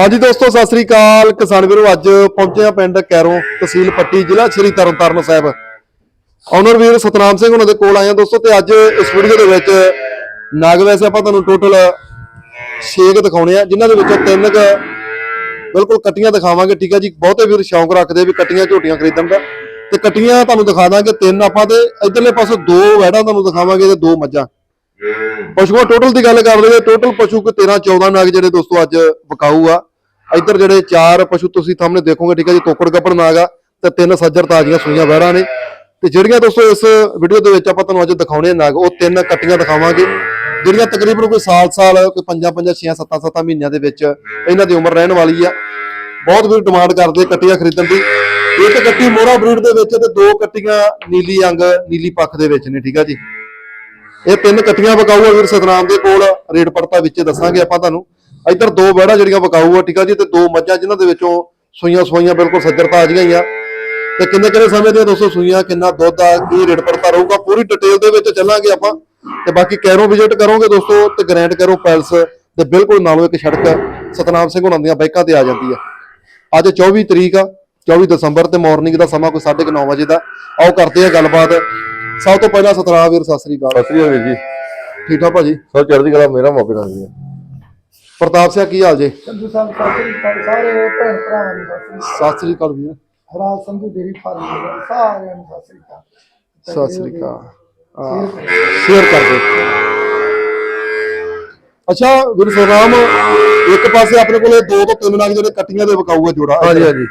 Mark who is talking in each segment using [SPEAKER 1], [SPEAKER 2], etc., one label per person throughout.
[SPEAKER 1] ਹਾਂਜੀ ਦੋਸਤੋ, ਸਤਿ ਸ੍ਰੀ ਅਕਾਲ। ਕਿਸਾਨ ਵੀਰੋ, ਅੱਜ ਪਹੁੰਚੇ ਆ ਪਿੰਡ ਕੈਰੋਂ ਤਹਿਸੀਲ ਪੱਟੀ ਜ਼ਿਲ੍ਹਾ ਸ਼੍ਰੀ ਤਰਨਤਾਰਨ ਸਾਹਿਬ। ਓਨਰ ਵੀਰ ਸਤਨਾਮ ਸਿੰਘ ਉਹਨਾਂ ਦੇ ਕੋਲ ਆਏ ਆ ਦੋਸਤੋ, ਤੇ ਅੱਜ ਇਸ ਵੀਡੀਓ ਦੇ ਵਿੱਚ ਨਾਗ ਵੈਸੇ ਆਪਾਂ ਤੁਹਾਨੂੰ ਟੋਟਲ 6 ਕੁ ਦਿਖਾਉਣੇ ਆ, ਜਿਨ੍ਹਾਂ ਦੇ ਵਿੱਚੋਂ ਤਿੰਨ ਕੁ ਬਿਲਕੁਲ ਕੱਟੀਆਂ ਦਿਖਾਵਾਂਗੇ, ਠੀਕ ਆ ਜੀ? ਬਹੁਤੇ ਵੀਰ ਸ਼ੌਂਕ ਰੱਖਦੇ ਵੀ ਕੱਟੀਆਂ ਝੋਟੀਆਂ ਖਰੀਦਣ ਦਾ। ਤੇ ਕੱਟੀਆਂ ਤੁਹਾਨੂੰ ਦਿਖਾ ਦਾਂਗੇ ਤਿੰਨ ਆਪਾਂ ਤੇ, ਇਧਰਲੇ ਪਾਸੇ ਦੋ ਵੈੜਾਂ ਤੁਹਾਨੂੰ ਦਿਖਾਵਾਂਗੇ ਤੇ ਦੋ ਮੱਝਾਂ। ਪਸ਼ੂਆਂ ਟੋਟਲ ਦੀ ਗੱਲ ਕਰ ਲਈਏ ਟੋਟਲ ਪਸ਼ੂ ਕੋ 13 14 ਨਾਗ ਜਿਹੜੇ ਦੋਸਤੋ ਅੱਜ ਵਿਕਾਊ ਆ। ਇੱਧਰ ਜਿਹੜੇ ਚਾਰ ਪਸ਼ੂ ਤੁਸੀਂ ਸਾਹਮਣੇ ਦੇਖੋਗੇ, ਠੀਕ ਹੈ ਜੀ, ਤੋਕੜ ਗੱਪੜ ਨਾਗ ਆ ਤੇ ਤਿੰਨ ਸੱਜਰ ਤਾਜ਼ੀਆਂ ਸੂਈਆਂ ਵਹਿੜਾਂ ਨੇ। ਤੇ ਜਿਹੜੀਆਂ ਦੋਸਤੋ ਇਸ ਵੀਡੀਓ ਦੇ ਵਿੱਚ ਆਪਾਂ ਤੁਹਾਨੂੰ ਅੱਜ ਦਿਖਾਉਣੇ ਨਾਗ, ਉਹ ਤਿੰਨ ਕੱਟੀਆਂ ਦਿਖਾਵਾਂਗੇ, ਜਿਹੜੀਆਂ ਤਕਰੀਬਨ ਕੋਈ ਸਾਲ ਸਾਲ ਕੋਈ 5 5 6 7 7 ਮਹੀਨਿਆਂ ਦੇ ਵਿੱਚ ਇਹਨਾਂ ਦੀ ਉਮਰ ਰਹਿਣ ਵਾਲੀ ਆ। ਬਹੁਤ ਵੀਰ ਡਿਮਾਂਡ ਕਰਦੇ ਕੱਟੀਆਂ ਖਰੀਦਣ ਦੀ। ਇੱਕ ਕੱਟੀ ਮੋਹਰਾ ਬਰੀਡ ਦੇ ਵਿੱਚ ਤੇ ਦੋ ਕੱਟੀਆਂ ਨੀਲੀ ਅੰਗ, ਨੀਲੀ ਪੱਖ ਦੇ ਵਿੱਚ ਨੇ, ਠੀਕ ਆ ਜੀ। ਇਹ ਤਿੰਨ ਕੱਟੀਆਂ ਵਿਕਾਊ ਵੀਰ ਸਤਨਾਮ ਦੇ ਕੋਲ, ਰੇਟ ਪੜਤਾ ਵਿੱਚ ਦੱਸਾਂਗੇ ਆਪਾਂ ਤੁਹਾਨੂੰ। ਇੱਧਰ ਦੋ ਬੈੜਾ ਜਿਹੜੀਆਂ ਵਿਕਾਊ ਆ ਠੀਕ ਆ ਜੀ ਤੇ ਦੋ ਮੱਝਾਂ ਜਿਨ੍ਹਾਂ ਦੇ ਵਿੱਚੋਂ ਸੂਈਆਂ ਸੂਈਆਂ ਬਿਲਕੁਲ ਸੱਜਰ ਤਾਜ਼ੀਆਂ ਹੀ ਆ। ਤੇ ਕਿੰਨੇ ਕਿੰਨੇ ਸਮੇਂ ਦੀਆਂ 200 ਸੂਈਆਂ ਕਿੰਨਾ ਦੁੱਧ ਆ ਕੀ ਰੇਟ ਪੜਤਾ ਰਹੂਗਾ ਪੂਰੀ ਡਿਟੇਲ ਦੇ ਵਿੱਚ ਚੱਲਾਂਗੇ ਆਪਾਂ। ਤੇ ਬਾਕੀ ਕੈਰੋ ਵਿਜ਼ਿਟ ਕਰੋਗੇ ਦੋਸਤੋ ਤੇ ਗ੍ਰੈਂਡ ਕੈਰੋ ਪੈਲਸ ਤੇ ਬਿਲਕੁਲ ਨਾਲੋਂ ਇੱਕ ਸੜਕ ਸਤਨਾਮ ਸਿੰਘ ਹੁਣਾਂ ਦੀਆਂ ਬਾਈਕਾਂ ਤੇ ਆ ਜਾਂਦੀ ਆ। ਅੱਜ 24 ਤਰੀਕ ਆ 24 ਦਸੰਬਰ ਤੇ ਮਾਰਨਿੰਗ ਦਾ ਸਮਾਂ ਕੋਈ 9:30 ਵਜੇ ਦਾ। ਆਓ ਕਰਦੇ ਆ ਗੱਲਬਾਤ। ਸਭ ਤੋਂ ਪਹਿਲਾਂ ਸਤਨਾਮ ਵੀਰ ਸਤਿ ਸ੍ਰੀ ਅਕਾਲ।
[SPEAKER 2] ਸਤਿ ਸ੍ਰੀ ਅਕਾਲ ਵੀਰ ਜੀ।
[SPEAKER 1] ਠੀਕ ਠਾਕ ਭਾਜੀ?
[SPEAKER 2] ਸਭ ਚੜ੍ਹਦੀ ਕਲਾ ਮੇਰਾ ਮੌਕੇ ਨਾਲ ਜੀ
[SPEAKER 1] ਪ੍ਰਤਾਪ ਸਿੰਘ ਕੀ ਹਾਲ ਜੇ?
[SPEAKER 3] ਸੰਧੂ ਸਾਹਿਬ ਸਤਿ ਸ੍ਰੀ ਅਕਾਲ ਸਾਰੇ ਭੈਣ ਭਰਾਵਾਂ ਨੂੰ ਸਤਿ ਸ੍ਰੀ
[SPEAKER 1] ਸਤਿ ਸ੍ਰੀ ਅਕਾਲ ਵੀਰ।
[SPEAKER 3] ਅਕਾਲ ਰਾਜ ਸੰਧੂ ਡੇਰੀ ਫਾਰਮ ਦੇ ਸਾਰਿਆਂ ਨੂੰ ਸਤਿ ਸ੍ਰੀ ਅਕਾਲ।
[SPEAKER 1] ਸਤਿ ਸ੍ਰੀ ਅਕਾਲ। ਸ਼ੇਅਰ ਕਰ। ਦਿਓ। ਅੱਛਾ ਵੀਰ ਸੋਨਾਮ ਇੱਕ ਪਾਸੇ ਆਪਣੇ ਕੋਲੇ ਦੋ ਤੋਂ ਤਿੰਨ ਨਾਗ ਜਿਹੜੇ ਕੱਟੀਆਂ ਦੇ ਵਿਕਾਊਗਾ ਜੋੜਾ।
[SPEAKER 2] ਹਾਂਜੀ ਹਾਂਜੀ।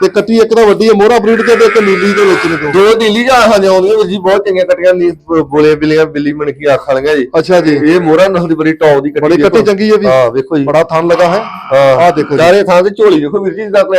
[SPEAKER 1] ਤੇ ਕੱਟੀ ਇੱਕ ਤਾਂ ਵੱਡੀ ਹੈ ਮੋਹਰਾ ਬਰੀਡ ਤੇ ਤੇ ਇੱਕ ਨੀਲੀ ਦੇ ਵਿੱਚ ਨੇ ਦੋ।
[SPEAKER 2] ਦੋ ਨੀਲੀ ਜਾਂ ਹਾਂ ਆਉਂਦੀਆਂ ਵੀਰ ਜੀ ਬਹੁਤ ਚੰਗੀਆਂ ਕਟੀਆਂ ਨੀ ਬੋਲੇ ਬਿਲੀਆਂ ਬਿੱਲੀ ਮਣ ਕੀ ਆਖਾਂ ਲਗਾ ਜੀ।
[SPEAKER 1] ਅੱਛਾ ਜੀ।
[SPEAKER 2] ਇਹ ਮੋਹਰਾ ਨਸਲ ਦੀ ਬੜੀ ਟੌਪ ਦੀ ਕੱਟੀ
[SPEAKER 1] ਬੜੀ ਕੱਟੀ
[SPEAKER 2] ਦੇਖੋ।
[SPEAKER 1] ਚੰਗੀ ਹੈ ਵੀ
[SPEAKER 2] ਹਾਂ ਵੇਖੋ ਜੀ।
[SPEAKER 1] ਬੜਾ ਥਣ ਲਗਾ ਹੈ। ਆਹ ਦੇਖੋ ਜੀ।
[SPEAKER 2] ਚਾਰੇ ਥਾਂ ਤੇ ਝੋਲੀ ਦੇਖੋ ਵੀਰ ਜੀ ਜਿੱਦਾਂ ਕੋਈ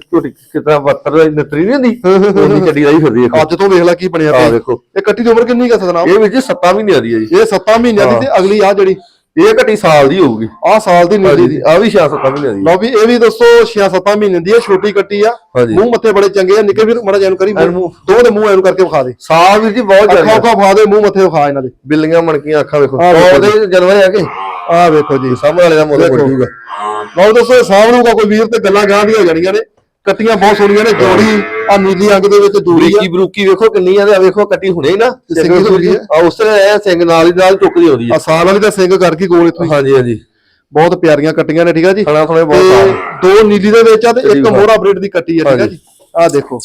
[SPEAKER 2] ਝੋਟੀ ਕਿਤਨਾ ਬੱਤਰ ਨਤਰੀ ਨਹੀਂ ਹੁੰਦੀ ਉਹਦੀ ਚੱਡੀ ਰਹੀ ਫਿਰਦੀ ਦੇਖੋ।
[SPEAKER 1] ਅੱਜ ਤੋਂ ਵੇਖ ਲੈ ਕੀ ਬਣਿਆ ਪਿਆ।
[SPEAKER 2] ਵੇਖੋ।
[SPEAKER 1] ਇਹ ਕੱਟੀ ਦੀ ਉਮਰ ਕਿੰਨੀ ਹੈ ਸਤਨਾਮ
[SPEAKER 2] ਇਹ ਵੀਰ ਜੀ 7 ਮਹੀਨਿਆਂ ਦੀ ਹੈ ਜੀ।
[SPEAKER 1] ਇਹ 7 ਮਹੀਨਿਆਂ ਦੀ ਤੇ ਅਗਲੀ ਆ ਜਿਹੜੀ।
[SPEAKER 2] ਇਹ ਕੱਟੀ ਸਾਲ ਦੀ ਹੋਊਗੀ।
[SPEAKER 1] ਆਹ ਸਾਲ ਦੀ ਨੀਲੀ ਦੀ
[SPEAKER 2] ਆ ਵੀ 6-7 ਮਹੀਨਿਆਂ ਦੀ
[SPEAKER 1] ਲਓ ਵੀ ਇਹ ਵੀ ਦੱਸੋ 6-7 ਮਹੀਨੇ ਦੀ ਹੈ ਛੋਟੀ ਕੱਟੀ ਆ। ਮੂੰਹ ਮੱਥੇ ਬੜੇ ਚੰਗੇ ਆ ਨਿੱਕੇ ਵੀਰ ਮੜਾ ਜੈਨ ਕਰੀ। ਦੋ ਦੇ ਮੂੰਹ ਐਨ ਕਰਕੇ ਵਿਖਾ ਦੇ।
[SPEAKER 2] ਸਾਲ ਵੀਰ ਜੀ ਬਹੁਤ ਜ਼ਿਆਦਾ
[SPEAKER 1] ਅੱਖਾਂ ਵਿਖਾ ਦੇ ਮੂੰਹ ਮੱਥੇ ਵਿਖਾ ਇਹਨਾਂ ਦੇ।
[SPEAKER 2] ਬਿੱਲੀਆਂ ਮਣਕੀਆਂ ਅੱਖਾਂ ਵੇਖੋ। ਉਹਦੇ ਜਨਵਰ ਆ ਕੇ
[SPEAKER 1] ਆਹ ਵੇਖੋ ਜੀ।
[SPEAKER 2] ਸਾਹਮਣੇ ਵਾਲੇ ਦਾ
[SPEAKER 1] ਦੇਖੋ।
[SPEAKER 2] ਬੋਲੂਗਾ
[SPEAKER 1] ਲਓ ਦੱਸੋ ਸਾਹਮਣੂਗਾ ਕੋਈ ਵੀਰ ਤੇ ਗੱਲਾਂ ਗਾਂ ਦੀਆਂ ਹੋ ਜਾਣੀਆਂ ਨੇ। ਕੱਟੀਆਂ ਬਹੁਤ ਸੋਹਣੀਆਂ ਨੇ ਜੋੜੀ ਆ ਨੀਲੀ ਅੰਗ ਦੇ ਵਿੱਚ ਜੋੜੀ ਆ।
[SPEAKER 2] ਬਰੀਕੀ ਬਰੂਕੀ ਵੇਖੋ ਕਿੰਨੀ ਆ ਤੇ ਵੇਖੋ ਕੱਟੀ ਹੁਣੇ ਹੀ ਨਾ
[SPEAKER 1] ਸਿੰਘ ਹੁੰਦੀ ਹੈ।
[SPEAKER 2] ਆ। ਉਸ ਤਰ੍ਹਾਂ ਇਹ ਸਿੰਘ ਨਾਲ ਹੀ ਨਾਲ ਚੁੱਕਦੀ ਆਉਂਦੀ
[SPEAKER 1] ਆ।
[SPEAKER 2] ਹੈ
[SPEAKER 1] ਸਾਲ ਵਾਲੀ ਦਾ ਸਿੰਘ ਕਰ ਗਈ ਗੋਲ ਇੱਥੋਂ ਹੀ।
[SPEAKER 2] ਹਾਂਜੀ ਹਾਂਜੀ।
[SPEAKER 1] ਬਹੁਤ ਪਿਆਰੀਆਂ ਕੱਟੀਆਂ ਨੇ ਠੀਕ ਆ ਜੀ?
[SPEAKER 2] ਖਾਣਾ ਥੋੜੇ
[SPEAKER 1] ਤੇ
[SPEAKER 2] ਬਹੁਤ
[SPEAKER 1] ਦੋ ਨੀਲੀ ਦੇ ਵਿੱਚ ਆ ਤੇ ਇੱਕ ਮੋਹਰਾ ਬਰੀਡ ਦੀ ਕੱਟੀ ਆ ਠੀਕ ਆ। ਜੀ? ਆ ਦੇਖੋ।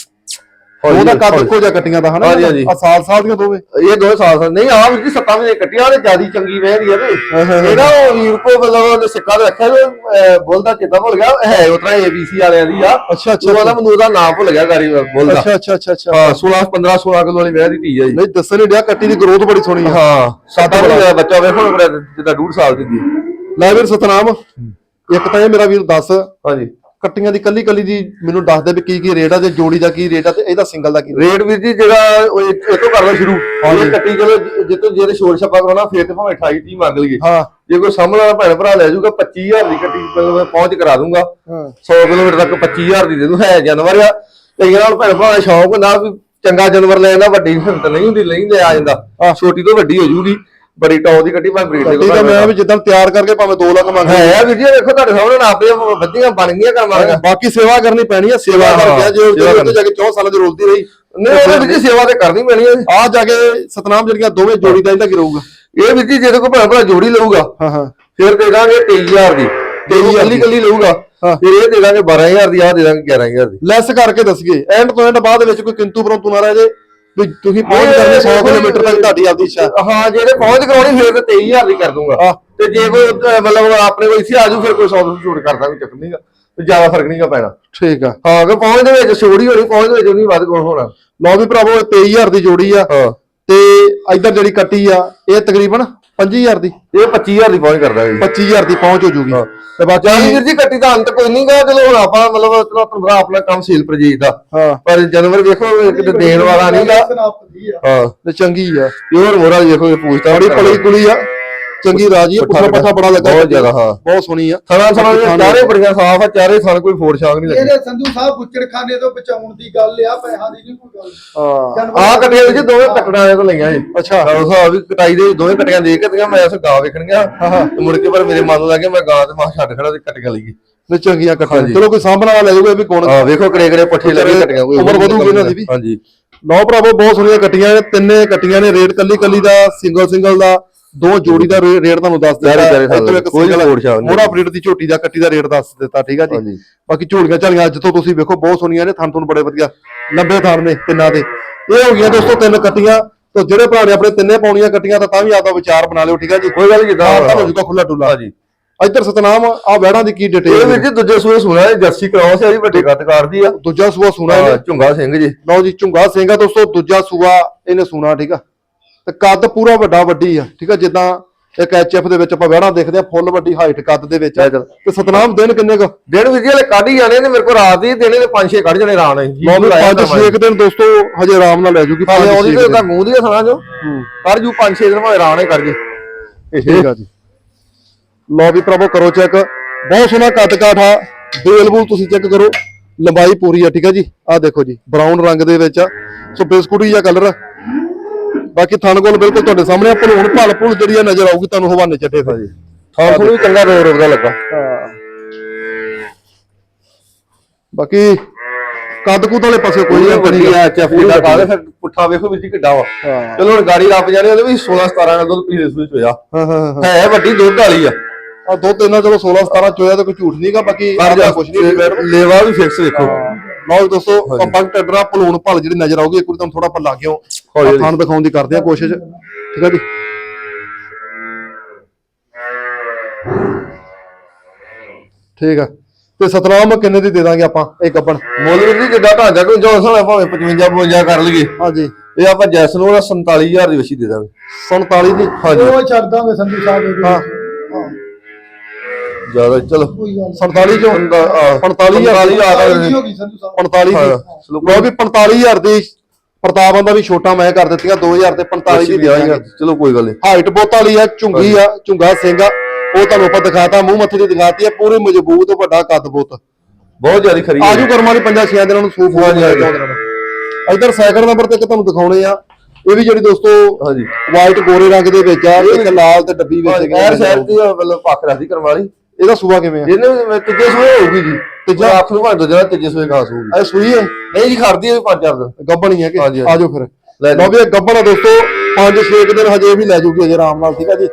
[SPEAKER 2] ਹੌਲੀ
[SPEAKER 1] ਉਹਦਾ ਕੱਦ। ਇੱਕੋ ਜਿਹਾ ਕੱਟੀਆਂ ਦਾ ਹਨਾ
[SPEAKER 2] ਹਾਂਜੀ, ਹਾਂਜੀ।
[SPEAKER 1] ਆ ਸਾਲ ਸਾਲ ਦੀਆਂ ਦੋਵੇਂ।
[SPEAKER 2] ਇਹ ਦੋ ਸਾਲ ਸਾਲ ਨਹੀਂ ਆ ਵੀ ਸੱਤਾਂ ਮਹੀਨੇ ਕੱਟੀਆਂ ਤੇ ਜਿਆਦੀ ਚੰਗੀ ਵਹਿਦੀ ਆ ਤੇ
[SPEAKER 1] ਹਾਂ, ਹਾਂ।
[SPEAKER 2] ਇਹਦਾ ਉਹ ਵੀਰ ਕੋ ਮਤਲਬ ਉਹਨੇ ਸਿੱਕਾ ਤੇ ਰੱਖਿਆ ਤੇ ਅਹ, ਬੋਲਦਾ ਕਿੱਦਾਂ ਭੁੱਲ ਗਿਆ? ਹੈ ਉਤਰਾ ਏਬੀਸੀ ਵਾਲਿਆਂ ਦੀ ਆ।
[SPEAKER 1] ਅੱਛਾ
[SPEAKER 2] ਉਹ ਵਾਲਾ ਮੈਨੂੰ ਉਹਦਾ ਨਾਮ ਭੁੱਲ ਗਿਆ ਗਾਰੀ ਬੋਲਦਾ
[SPEAKER 1] ਅੱਛਾ ਅੱਛਾ ਅੱਛਾ ਅੱਛਾ।
[SPEAKER 2] ਹਾਂ 16 15 16 ਕਿਲੋ ਵਾਲੀ ਵਹਿ ਦੀ ਧੀ ਆ ਜੀ।
[SPEAKER 1] ਨਹੀਂ ਦੱਸਣ ਨਹੀਂ ਡਿਆ ਕੱਟੀ ਦੀ ਗਰੋਥ ਬੜੀ ਸੋਹਣੀ ਆ।
[SPEAKER 2] ਹਾਂ ਸਾਡਾ ਵੀ ਬੱਚਾ ਵੇਖੋ ਬੜਾ ਜਿੱਦਾਂ ਡੂਢ ਸਾਲ ਦੀ ਦੀ
[SPEAKER 1] ਲੈ ਵੀਰ ਸਤਨਾਮ ਇੱਕ ਤਾਂ ਇਹ ਮੇਰਾ ਵੀਰ ਦੱਸ।
[SPEAKER 2] ਹਾਂਜੀ।
[SPEAKER 1] ਕੱਟੀਆਂ ਦੀ ਕੱਲੀ ਕੱਲੀ ਦੀ ਮੈਨੂੰ ਦੱਸ ਦੇ ਵੀ ਕੀ ਕੀ ਰੇਟ ਆ ਤੇ ਜੋੜੀ ਦਾ ਕੀ ਰੇਟ ਆ ਤੇ ਇਹਦਾ ਸਿੰਗਲ ਦਾ ਕੀ
[SPEAKER 2] ਰੇਟ ਵੀਰ ਜੀ ਜਿਹੜਾ ਉਹ ਇਹ ਇਹ ਤੋਂ ਕਰ ਸ਼ੁਰੂ ਇਹ ਕੱਟੀ ਚਲੋ ਜਿੱਤੋਂ ਜਿਹੜੇ ਸ਼ੋਰ ਛੱਪਾ ਕਰਾਉਣਾ ਫੇਰ ਤੇ ਭਾਵੇਂ 28 30 ਮੰਗ ਲਈਏ।
[SPEAKER 1] ਹਾਂ।
[SPEAKER 2] ਜੇ ਕੋਈ ਸਾਹਮਣੇ ਵਾਲਾ ਭੈਣ ਭਰਾ ਲੈ ਜਾਊਗਾ 25000 ਦੀ ਕੱਟੀ ਮਤਲਬ ਮੈਂ ਪਹੁੰਚ ਕਰਾ ਦੂੰਗਾ।
[SPEAKER 1] ਹਾਂ।
[SPEAKER 2] 100 ਕਿਲੋਮੀਟਰ ਤੱਕ 25000 ਦੀ ਦੇ ਦੂੰ ਹੈ ਜਾਨਵਰ ਆ। ਕਈਆਂ ਨਾਲ ਭੈਣ ਭਰਾ ਦਾ ਸ਼ੌਂਕ ਹੁੰਦਾ ਵੀ ਚੰਗਾ ਜਾਨਵਰ ਲੈ ਜਾਂਦਾ ਵੱਡੀ ਹਿੰਮਤ ਨਹੀਂ ਹੁੰਦੀ ਨਹੀਂ ਲੈ ਆ ਜਾਂਦਾ। ਛੋਟੀ ਤੋਂ ਵੱਡੀ ਹੋ ਜੂਗੀ ਬੜੀ ਟੌਪ ਦੀ ਕੱਟੀ ਮੈਂ ਬਰੀਡ ਦੇ
[SPEAKER 1] ਤਾਂ ਮੈਂ ਵੀ ਜਿੱਦਾਂ ਤਿਆਰ ਕਰਕੇ ਭਾਵੇਂ 2 ਲੱਖ ਮੰਗ
[SPEAKER 2] ਹੈ ਵੀਰ ਜੀ ਵੇਖੋ ਤੁਹਾਡੇ ਸਾਹਮਣੇ ਨਾ ਆਪੇ ਵਧੀਆਂ ਬਣ ਗਈਆਂ ਕਰਮਾਂ
[SPEAKER 1] ਬਾਕੀ ਸੇਵਾ ਕਰਨੀ ਪੈਣੀ ਆ ਸੇਵਾ
[SPEAKER 2] ਹਾਂ,
[SPEAKER 1] ਕਰਕੇ ਜੇ ਉੱਥੇ। ਜਾ ਕੇ 4 ਸਾਲਾਂ ਦੀ ਰੋਲਦੀ ਰਹੀ
[SPEAKER 2] ਨਹੀਂ ਵੀਰ ਜੀ ਸੇਵਾ ਤੇ ਕਰਨੀ ਪੈਣੀ ਹੈ
[SPEAKER 1] ਆ ਜਾ ਕੇ ਸਤਨਾਮ ਜਿਹੜੀਆਂ ਦੋਵੇਂ ਜੋੜੀ ਦਾ ਇਹਦਾ ਕੀ ਰਹੂਗਾ
[SPEAKER 2] ਇਹ ਵੀਰ ਜੀ ਜਿਹਦੇ ਕੋਲ ਭੈਣ ਭਰਾ ਜੋੜੀ ਲਊਗਾ
[SPEAKER 1] ਹਾਂ ਹਾਂ।
[SPEAKER 2] ਫਿਰ ਦੇ ਦਾਂਗੇ 23000 ਦੀ। ਤੇ ਉਹ ਕੱਲੀ ਕੱਲੀ ਲਊਗਾ
[SPEAKER 1] ਹਾਂ।
[SPEAKER 2] ਫਿਰ ਇਹ ਦੇ ਦਾਂਗੇ 12000 ਦੀ ਆ ਦੇ ਦਾਂਗੇ 11000 ਦੀ।
[SPEAKER 1] ਲੈਸ ਕਰਕੇ ਦੱਸੀਏ ਐਂਡ ਤੋਂ ਐਂਡ ਬਾਅਦ ਵਿੱਚ ਕੋਈ ਕਿੰਤੂ ਪਰੰਤੂ ਨਾ ਰਹਿ ਜੇ। ਵੀ ਤੁਸੀਂ ਪਹੁੰਚ ਕਰਨੇ 100 ਕਿਲੋਮੀਟਰ ਤੱਕ ਤੁਹਾਡੀ ਆਪਦੀ ਇੱਛਾ।
[SPEAKER 2] ਹਾਂ ਜਿਹੜੇ ਪਹੁੰਚ ਕਰਾਉਣੀ ਫਿਰ ਤੇ 23000 ਦੀ ਕਰ ਦੂੰਗਾ। ਤੇ ਜੇ ਕੋਈ ਮਤਲਬ ਆਪਣੇ ਕੋਲ ਇੱਥੇ ਆ ਜੂ ਫਿਰ ਕੋਈ 100 ਤੋਂ ਛੋਟ ਕਰ ਦਾਂਗੇ ਚੱਕ ਨਹੀਂਗਾ ਤੇ ਜ਼ਿਆਦਾ ਫ਼ਰਕ ਨਹੀਂਗਾ ਪੈਣਾ।
[SPEAKER 1] ਠੀਕ ਆ।
[SPEAKER 2] ਹਾਂ ਕਿ ਪਹੁੰਚ ਦੇ ਵਿੱਚ ਛੋੜ ਹੋਣੀ ਪਹੁੰਚ ਦੇ ਵਿੱਚ ਨਹੀਂ ਵੱਧ ਕੋਣ ਹੋਣਾ?
[SPEAKER 1] ਲਓ ਵੀ ਭਰਾਵੋ ਇਹ 23000 ਦੀ ਜੋੜੀ ਆ। ਤੇ ਇੱਧਰ ਜਿਹੜੀ ਕੱਟੀ ਆ ਇਹ ਤਕਰੀਬਨ 25000 ਦੀ।
[SPEAKER 2] ਇਹ 25000 ਦੀ ਪਹੁੰਚ ਕਰ ਦਾਂਗੇ।
[SPEAKER 1] 25000 ਦੀ ਪਹੁੰਚ ਹੋ ਜੂਗੀ। ਤੇ ਬਾਕੀ
[SPEAKER 2] ਜਾਨੀ ਵੀਰ ਜੀ ਕੱਟੀ ਦਾ ਅੰਤ ਕੋਈ ਨਹੀਂਗਾ ਚਲੋ ਹੁਣ ਆਪਾਂ ਮਤਲਬ ਚਲੋ ਤੁਹਾਨੂੰ ਪਤਾ ਆਪਣਾ ਕੰਮ ਸੀਲ ਪ੍ਰਜੀਤ ਦਾ।
[SPEAKER 1] ਹਾਂ।
[SPEAKER 2] ਪਰ ਜਾਨਵਰ ਵੇਖੋ ਕਿਤੇ ਦੇਣ ਵਾਲਾ
[SPEAKER 3] ਦੀ ਆ
[SPEAKER 2] ਹਾਂ।
[SPEAKER 1] ਤੇ ਚੰਗੀ ਆ।
[SPEAKER 2] ਪਿਓਰ ਮੋਰਾ ਵੇਖੋ ਇਹ ਪੂਛਤਾ
[SPEAKER 1] ਬੜੀ ਪਲੀ ਕੁਲੀ ਆ। ਚੰਗੀ ਰਾਜੀ ਆ ਪੁੱਠਾ ਪੱਠਾ ਬੜਾ ਲੱਗਾ
[SPEAKER 2] ਬਹੁਤ ਜ਼ਿਆਦਾ ਹਾਂ।
[SPEAKER 1] ਬਹੁਤ ਸੋਹਣੀ ਆ।
[SPEAKER 2] ਥਣਾ ਥਣਾ ਦੇ ਚਾਰੇ ਬੜੀਆਂ ਸਾਫ਼ ਆ ਚਾਰੇ ਥਣ ਕੋਈ ਫੋੜ ਛਾਗ ਨਹੀਂ ਲੱਗੀ
[SPEAKER 3] ਇਹਦੇ ਸੰਧੂ ਸਾਹਿਬ ਬੁੱਚੜਖਾਨੇ ਤੋਂ ਬਚਾਉਣ ਦੀ ਗੱਲ ਆ ਪੈਸਿਆਂ ਦੀ ਨਹੀਂ ਕੋਈ ਗੱਲ।
[SPEAKER 1] ਹਾਂ।
[SPEAKER 2] ਆਹ ਕੱਟੀਆਂ ਵਿੱਚ ਦੋਵੇਂ ਕੱਟਣਾ ਇਹ ਤੋਂ ਲਈਆਂ ਜੀ
[SPEAKER 1] ਅੱਛਾ।
[SPEAKER 2] ਉਹ ਹਿਸਾਬ ਵੀ ਕਟਾਈ ਦੇ ਦੋਵੇਂ ਕੱਟੀਆਂ ਦੇ ਕੇ ਤੇ ਮੈਂ ਉਸ ਗਾਂ ਵੇਖਣੀਆਂ ਤੇ ਮੁੜ ਕੇ ਪਰ ਮੇਰੇ ਮਨ ਨੂੰ ਲੱਗਿਆ ਮੈਂ ਗਾਂ ਤੇ ਮਾਂ ਛੱਡ ਖੜਾ ਤੇ ਕੱਟੀਆਂ ਲਈਏ
[SPEAKER 1] ਨੇ ਚੰਗੀਆਂ ਕੱਟੀਆਂ
[SPEAKER 2] ਹਾਂਜੀ।
[SPEAKER 1] ਚਲੋ ਕੋਈ ਸਾਂਭਣ ਵਾਲਾ ਲੈ ਜਾਊਗਾ ਵੀ ਕੌਣ
[SPEAKER 2] ਆ ਵੇਖੋ ਕਿਹੜੇ ਕਿਹੜੇ ਪੱਠੇ ਲੱਗੇ ਕੱਟੀਆਂ ਕੋਈ
[SPEAKER 1] ਉਮਰ ਵਧੂਗੀ ਇਹਨਾਂ ਦੀ ਵੀ।
[SPEAKER 2] ਹਾਂਜੀ।
[SPEAKER 1] ਨੌ ਭਰਾਵੋ ਬਹੁਤ ਸੋਹਣੀਆਂ ਕੱਟੀਆਂ ਨੇ ਤਿੰਨੇ ਕੱਟੀਆਂ ਨੇ ਰੇਟ ਕੱਲੀ ਕੱਲੀ ਦਾ ਸਿੰਗਲ ਸਿੰਗਲ ਦਾ। ਦੋ ਜੋੜੀ ਦਾ ਰੇਟ ਤੁਹਾਨੂੰ ਦੱਸ ਦਿੱਤਾ।
[SPEAKER 2] ਕੋਈ ਹੋਰ ਸ਼ਾਨ ਨਹੀਂ।
[SPEAKER 1] ਮੋੜਾ ਬਰੀਡ ਦੀ ਝੋਟੀ ਦਾ ਕੱਟੀ ਦਾ ਰੇਟ ਦੱਸ ਦਿੱਤਾ ਠੀਕ ਆ ਜੀ। ਬਾਕੀ ਝੋਲੀਆਂ ਝਾਲੀਆਂ ਅੱਜ ਤੋਂ ਤੁਸੀਂ ਵੇਖੋ ਬਹੁਤ ਸੋਹਣੀਆਂ ਨੇ ਥਣ ਤੁਹਾਨੂੰ ਬੜੇ ਵਧੀਆ ਲੰਬੇ ਥਣ ਨੇ ਤਿੰਨਾਂ ਦੇ। ਇਹ ਹੋ ਗਈਆਂ ਦੋਸਤੋ ਤਿੰਨ ਕੱਟੀਆਂ ਤੇ ਜਿਹੜੇ ਭਰਾ ਨੇ ਆਪਣੇ ਤਿੰਨੇ ਪਾਉਣੀਆਂ ਕੱਟੀਆਂ ਤਾਂ ਤਾਂ ਵੀ ਆਪਦਾ ਵਿਚਾਰ ਬਣਾ ਲਿਓ ਠੀਕ ਆ ਜੀ?
[SPEAKER 2] ਕੋਈ ਗੱਲ ਜਿੱਦਾਂ
[SPEAKER 1] ਤਾਂ ਹੋ ਜੂਗਾ ਖੁੱਲਾ ਡੁੱਲਾ।
[SPEAKER 2] ਹਾਂਜੀ।
[SPEAKER 1] ਇੱਧਰ ਸਤਨਾਮ ਆ ਵਹਿੜਾਂ ਦੀ ਕੀ
[SPEAKER 2] ਇਹ
[SPEAKER 1] ਡਿਟੇਲ
[SPEAKER 2] ਵੀਰ ਜੀ ਦੂਜੇ ਸੂਏ ਸੁਣਾ ਹੈ ਜਰਸੀ ਕਰਾਉਸ ਹੈ ਜੀ ਵੱਡੇ ਕੱਟਕਾਰ ਦੀ ਆ।
[SPEAKER 1] ਦੂਜਾ ਸੂਆ ਸੁਣਾ
[SPEAKER 2] ਹਾਂ, ਝੁੰਗਾ ਸਿੰਘ ਜੀ।
[SPEAKER 1] ਲਓ ਜੀ ਝੁੰਗਾ ਸਿੰਘ ਆ ਦੋਸਤੋ ਦੂਜਾ ਸੂਆ ਇਹਨੇ ਸੁਣਾ ਠੀਕ ਆ। ਤੇ ਕੱਦ ਪੂਰਾ ਵੱਡਾ ਵੱਡੀ ਆ ਠੀਕ ਆ? ਜਿੱਦਾਂ ਇੱਕ ਐਚਐਫ ਦੇ ਵਿੱਚ ਆਪਾਂ ਵਹਿਣਾ ਦੇਖਦੇ ਆ ਫੁੱਲ ਵੱਡੀ ਹਾਈਟ ਕੱਦ ਦੇ ਵਿੱਚ ਆ। ਤੇ ਸਤਨਾਮ ਦਿਨ ਕਿੰਨੇ ਕੁ?
[SPEAKER 2] ਦਿਨ ਵੀਰ ਜੀ ਹਲੇ ਕੱਢ ਹੀ ਜਾਣੇ ਨੇ ਮੇਰੇ ਕੋਲ ਰਾਤ ਦੀ ਦਿਨੇ ਦੇ 5-6 ਕੱਢ ਜਾਣੇ ਜੀ
[SPEAKER 1] ਲਓ ਵੀ ਪੰਜ ਛੇ ਦਿਨ ਦੋਸਤੋ ਹਜੇ ਆਰਾਮ ਨਾਲ ਲੈ ਜੂਗੀ ਪੰਜ
[SPEAKER 2] ਉਹਦੀ
[SPEAKER 1] ਛੇ
[SPEAKER 2] ਤੇ ਤਾਂ
[SPEAKER 1] ਦਿਨ।
[SPEAKER 2] ਮੂੰਹ ਦੀ ਸੁਣਾ ਜੋ ਕਰ ਜੂ 5-6 ਦਿਨ ਭਾਵੇਂ ਰਾਣ ਹੀ ਕਰ ਜੇ।
[SPEAKER 1] ਠੀਕ ਆ ਜੀ। ਲਓ ਵੀ ਪ੍ਰਭੂ ਕਰੋ ਚੈੱਕ। ਬਹੁਤ ਸੋਹਣਾ ਕੱਦ ਕਾਠ ਆ ਬੇਲਬੂਲ ਤੁਸੀਂ ਚੈੱਕ ਕਰੋ। ਲੰਬਾਈ ਪੂਰੀ ਆ ਠੀਕ ਆ ਜੀ? ਆਹ ਦੇਖੋ ਜੀ ਬਰਾਊਨ ਰੰਗ ਦੇ ਵਿੱਚ ਆ। ਸੋ ਬਿਸਕੁਟੀ ਜਿਹਾ ਕਲਰ ਬਾਕੀ ਥਣ ਕੋਲ ਬਿਲਕੁਲ ਤੁਹਾਡੇ ਸਾਹਮਣੇ ਆ ਭਲੂਣ ਭਲ ਭੁਲ ਜਿਹੜੀ ਆ ਨਜ਼ਰ ਆਊਗੀ ਤੁਹਾਨੂੰ ਹਵਾਨੇ ਚੱਟੇ ਤੇ ਜੀ।
[SPEAKER 2] ਥਾਂ ਥੋੜੀ ਵੀ ਚੰਗਾ ਰੋ ਰੋਦਾ ਲੱਗਾ।
[SPEAKER 1] ਬਾਕੀ ਕੱਦ ਕੁੱਦ ਵਾਲੇ ਪਾਸੇ ਕੋਈ ਨਹੀਂ
[SPEAKER 2] ਵੱਡੀ ਆ ਐਚਐਫ ਦਾ ਕਾਲੇ ਫਿਰ ਪੁੱਠਾ ਵੇਖੋ ਜੀ ਕਿੱਡਾ ਵਾ। ਚਲੋ ਹੁਣ ਗਾੜੀ ਰੱਪ ਜਾਣੇ ਉਹਦੇ ਵੀ 16-17 ਨਾਲ ਦੁੱਧ ਪੀਲੇ ਸੂਈ ਚੋਇਆ
[SPEAKER 1] ਹਾਂ ਹਾਂ ਹਾਂ।
[SPEAKER 2] ਹੈ ਵੱਡੀ ਦੁੱਧ ਵਾਲੀ ਆ।
[SPEAKER 1] ਆ ਦੋ ਤਿੰਨ ਚਲੋ 16 17 ਚੋਇਆ ਤਾਂ ਕੋਈ ਝੂਠ ਨਹੀਂਗਾ ਬਾਕੀ ਕੁਝ ਨਹੀਂ
[SPEAKER 2] ਲੇਵਾ ਵੀ ਫਿਕਸ ਵੇਖੋ।
[SPEAKER 1] ਲਓ ਦੋਸਤੋ ਆਪਾਂ ਟੱਡਰਾ ਭਲੂਣ ਭਲ ਜਿਹੜੀ ਨਜ਼ਰ ਆਊਗੀ ਇੱਕ ਵਾਰੀ ਤੁਹਾਨੂੰ ਥੋੜਾ ਪੱਲਾ ਗਿਓ
[SPEAKER 2] ਹੌਲੀ।
[SPEAKER 1] ਥਾਨ ਦਿਖਾਉਣ ਦੀ ਕਰਦੇ ਆ ਕੋਸ਼ਿਸ਼। ਠੀਕ ਆ ਜੀ। ਠੀਕ ਆ। ਤੇ ਸਤਨਾਮ ਕਿੰਨੇ ਦੀ ਦੇ ਦਾਂਗੇ ਆਪਾਂ? ਇਹ ਗੱਬਣ
[SPEAKER 2] ਮੁੱਲ ਵੀਰ ਜੀ ਜਿੱਦਾਂ ਢਾਂਚਾ ਕੋਈ ਜੋ ਸਾਲਾ ਭਾਵੇਂ 55 52 ਕਰ ਲਈਏ।
[SPEAKER 1] ਹਾਂਜੀ।
[SPEAKER 2] ਇਹ ਆਪਾਂ ਜੈਸ ਨੂੰ 47000 ਦੀ ਵਛੀ ਦੇ ਦਾਂਗੇ।
[SPEAKER 1] 47 ਦੀ?
[SPEAKER 2] ਹਾਂਜੀ
[SPEAKER 3] ਉਹ ਛੱਡ ਦਾਂਗੇ ਸੰਧੂ ਸਾਹਿਬ
[SPEAKER 1] ਹਾਂ।
[SPEAKER 3] ਹਾਂ
[SPEAKER 2] ਜ਼ਿਆਦਾ ਚਲੋ।
[SPEAKER 3] ਕੋਈ ਗੱਲ
[SPEAKER 1] 47 ਚੋਂ 45000
[SPEAKER 2] 45 ਆ
[SPEAKER 3] ਹੋ ਸਾਹਿਬ।
[SPEAKER 1] 45
[SPEAKER 2] ਹਾਂ,
[SPEAKER 1] ਦੀ ਲਓ ਵੀ 45000 ਦੀ ਪ੍ਰਤਾਪ ਆਂਦਾ ਵੀ ਛੋਟਾ ਮੈਂ ਕਰ ਦਿੱਤੀਆਂ 2000 ਤੇ 45 ਦੀ ਦੇ ਦਾਂਗੇ
[SPEAKER 2] ਚਲੋ ਕੋਈ ਗੱਲ ਨਹੀਂ।
[SPEAKER 1] ਹਾਈਟ ਬਹੁਤ ਵਾਲੀ ਆ ਝੁੰਗੀ ਆ ਝੁੰਗਾ ਸਿੰਘ ਆ ਉਹ ਤੁਹਾਨੂੰ ਆਪਾਂ ਦਿਖਾਤਾ ਮੂੰਹ ਮੱਥੇ ਦੀ ਦਿਖਾਤੀ ਆ ਪੂਰੀ ਮਜ਼ਬੂਤ ਵੱਡਾ ਕੱਦ ਬੁੱਤ
[SPEAKER 2] ਬਹੁਤ ਜ਼ਿਆਦਾ ਖਰੀ ਹੈ।
[SPEAKER 1] ਆਜੂ ਕਰਮਾਂ ਦੀ ਪੰਜਾਂ ਛੇਆਂ ਦਿਨਾਂ ਨੂੰ ਸੂਫ ਹੋ। ਜਾਏਗਾ ਇਧਰ ਸਾਈਕਲ ਨੰਬਰ ਤੇ ਇੱਕ ਤੁਹਾਨੂੰ ਦਿਖਾਉਣੇ ਆ। ਇਹ ਵੀ ਜਿਹੜੀ ਦੋਸਤੋ
[SPEAKER 2] ਹਾਂਜੀ।
[SPEAKER 1] ਵਾਈਟ ਗੋਰੇ ਰੰਗ ਦੇ ਵਿੱਚ ਆ ਇੱਕ ਲਾਲ ਤੇ ਡੱਬੀ ਵਿੱਚ
[SPEAKER 2] ਐਰ ਸ਼ਹਿਰ ਦੀ ਮਤਲਬ ਪੱਖ ਰੱਖਦੀ ਕਰਮ ਵਾਲੀ।
[SPEAKER 1] ਇਹਦਾ ਸੂਆ ਕਿਵੇਂ ਆ?
[SPEAKER 2] ਇਹਨੇ ਵੀ ਮੈਂ ਤੀਜੇ ਸੂਏ ਹੋਊਗੀ ਜੀ। ਤੀਜਾ? ਅੱਖ ਨੂੰ ਭਾਂ ਦੋ ਜਣਾ ਤੀਜੇ ਸੂਏ ਘਾਸ ਹੋਊਗੀ।
[SPEAKER 1] ਇਹ ਸੂਈ ਹੈ
[SPEAKER 2] ਨਹੀਂ ਜੀ ਖੜਦੀ ਹੈ ਪੰਜ ਚਾਰ ਦਿਨ।
[SPEAKER 1] ਗੱਬਣ ਹੀ ਹੈ ਕਿ। ਆਜੋ ਫਿਰ।
[SPEAKER 2] ਲੈ
[SPEAKER 1] ਲਓ ਵੀ ਇਹ ਗੱਬਣ ਆ ਦੋਸਤੋ 5-6 ਦਿਨ ਹਜੇ ਵੀ ਲੈ ਜੂਗੀ ਅਜੇ ਆਰਾਮ ਨਾਲ ਠੀਕ ਆ ਜੀ?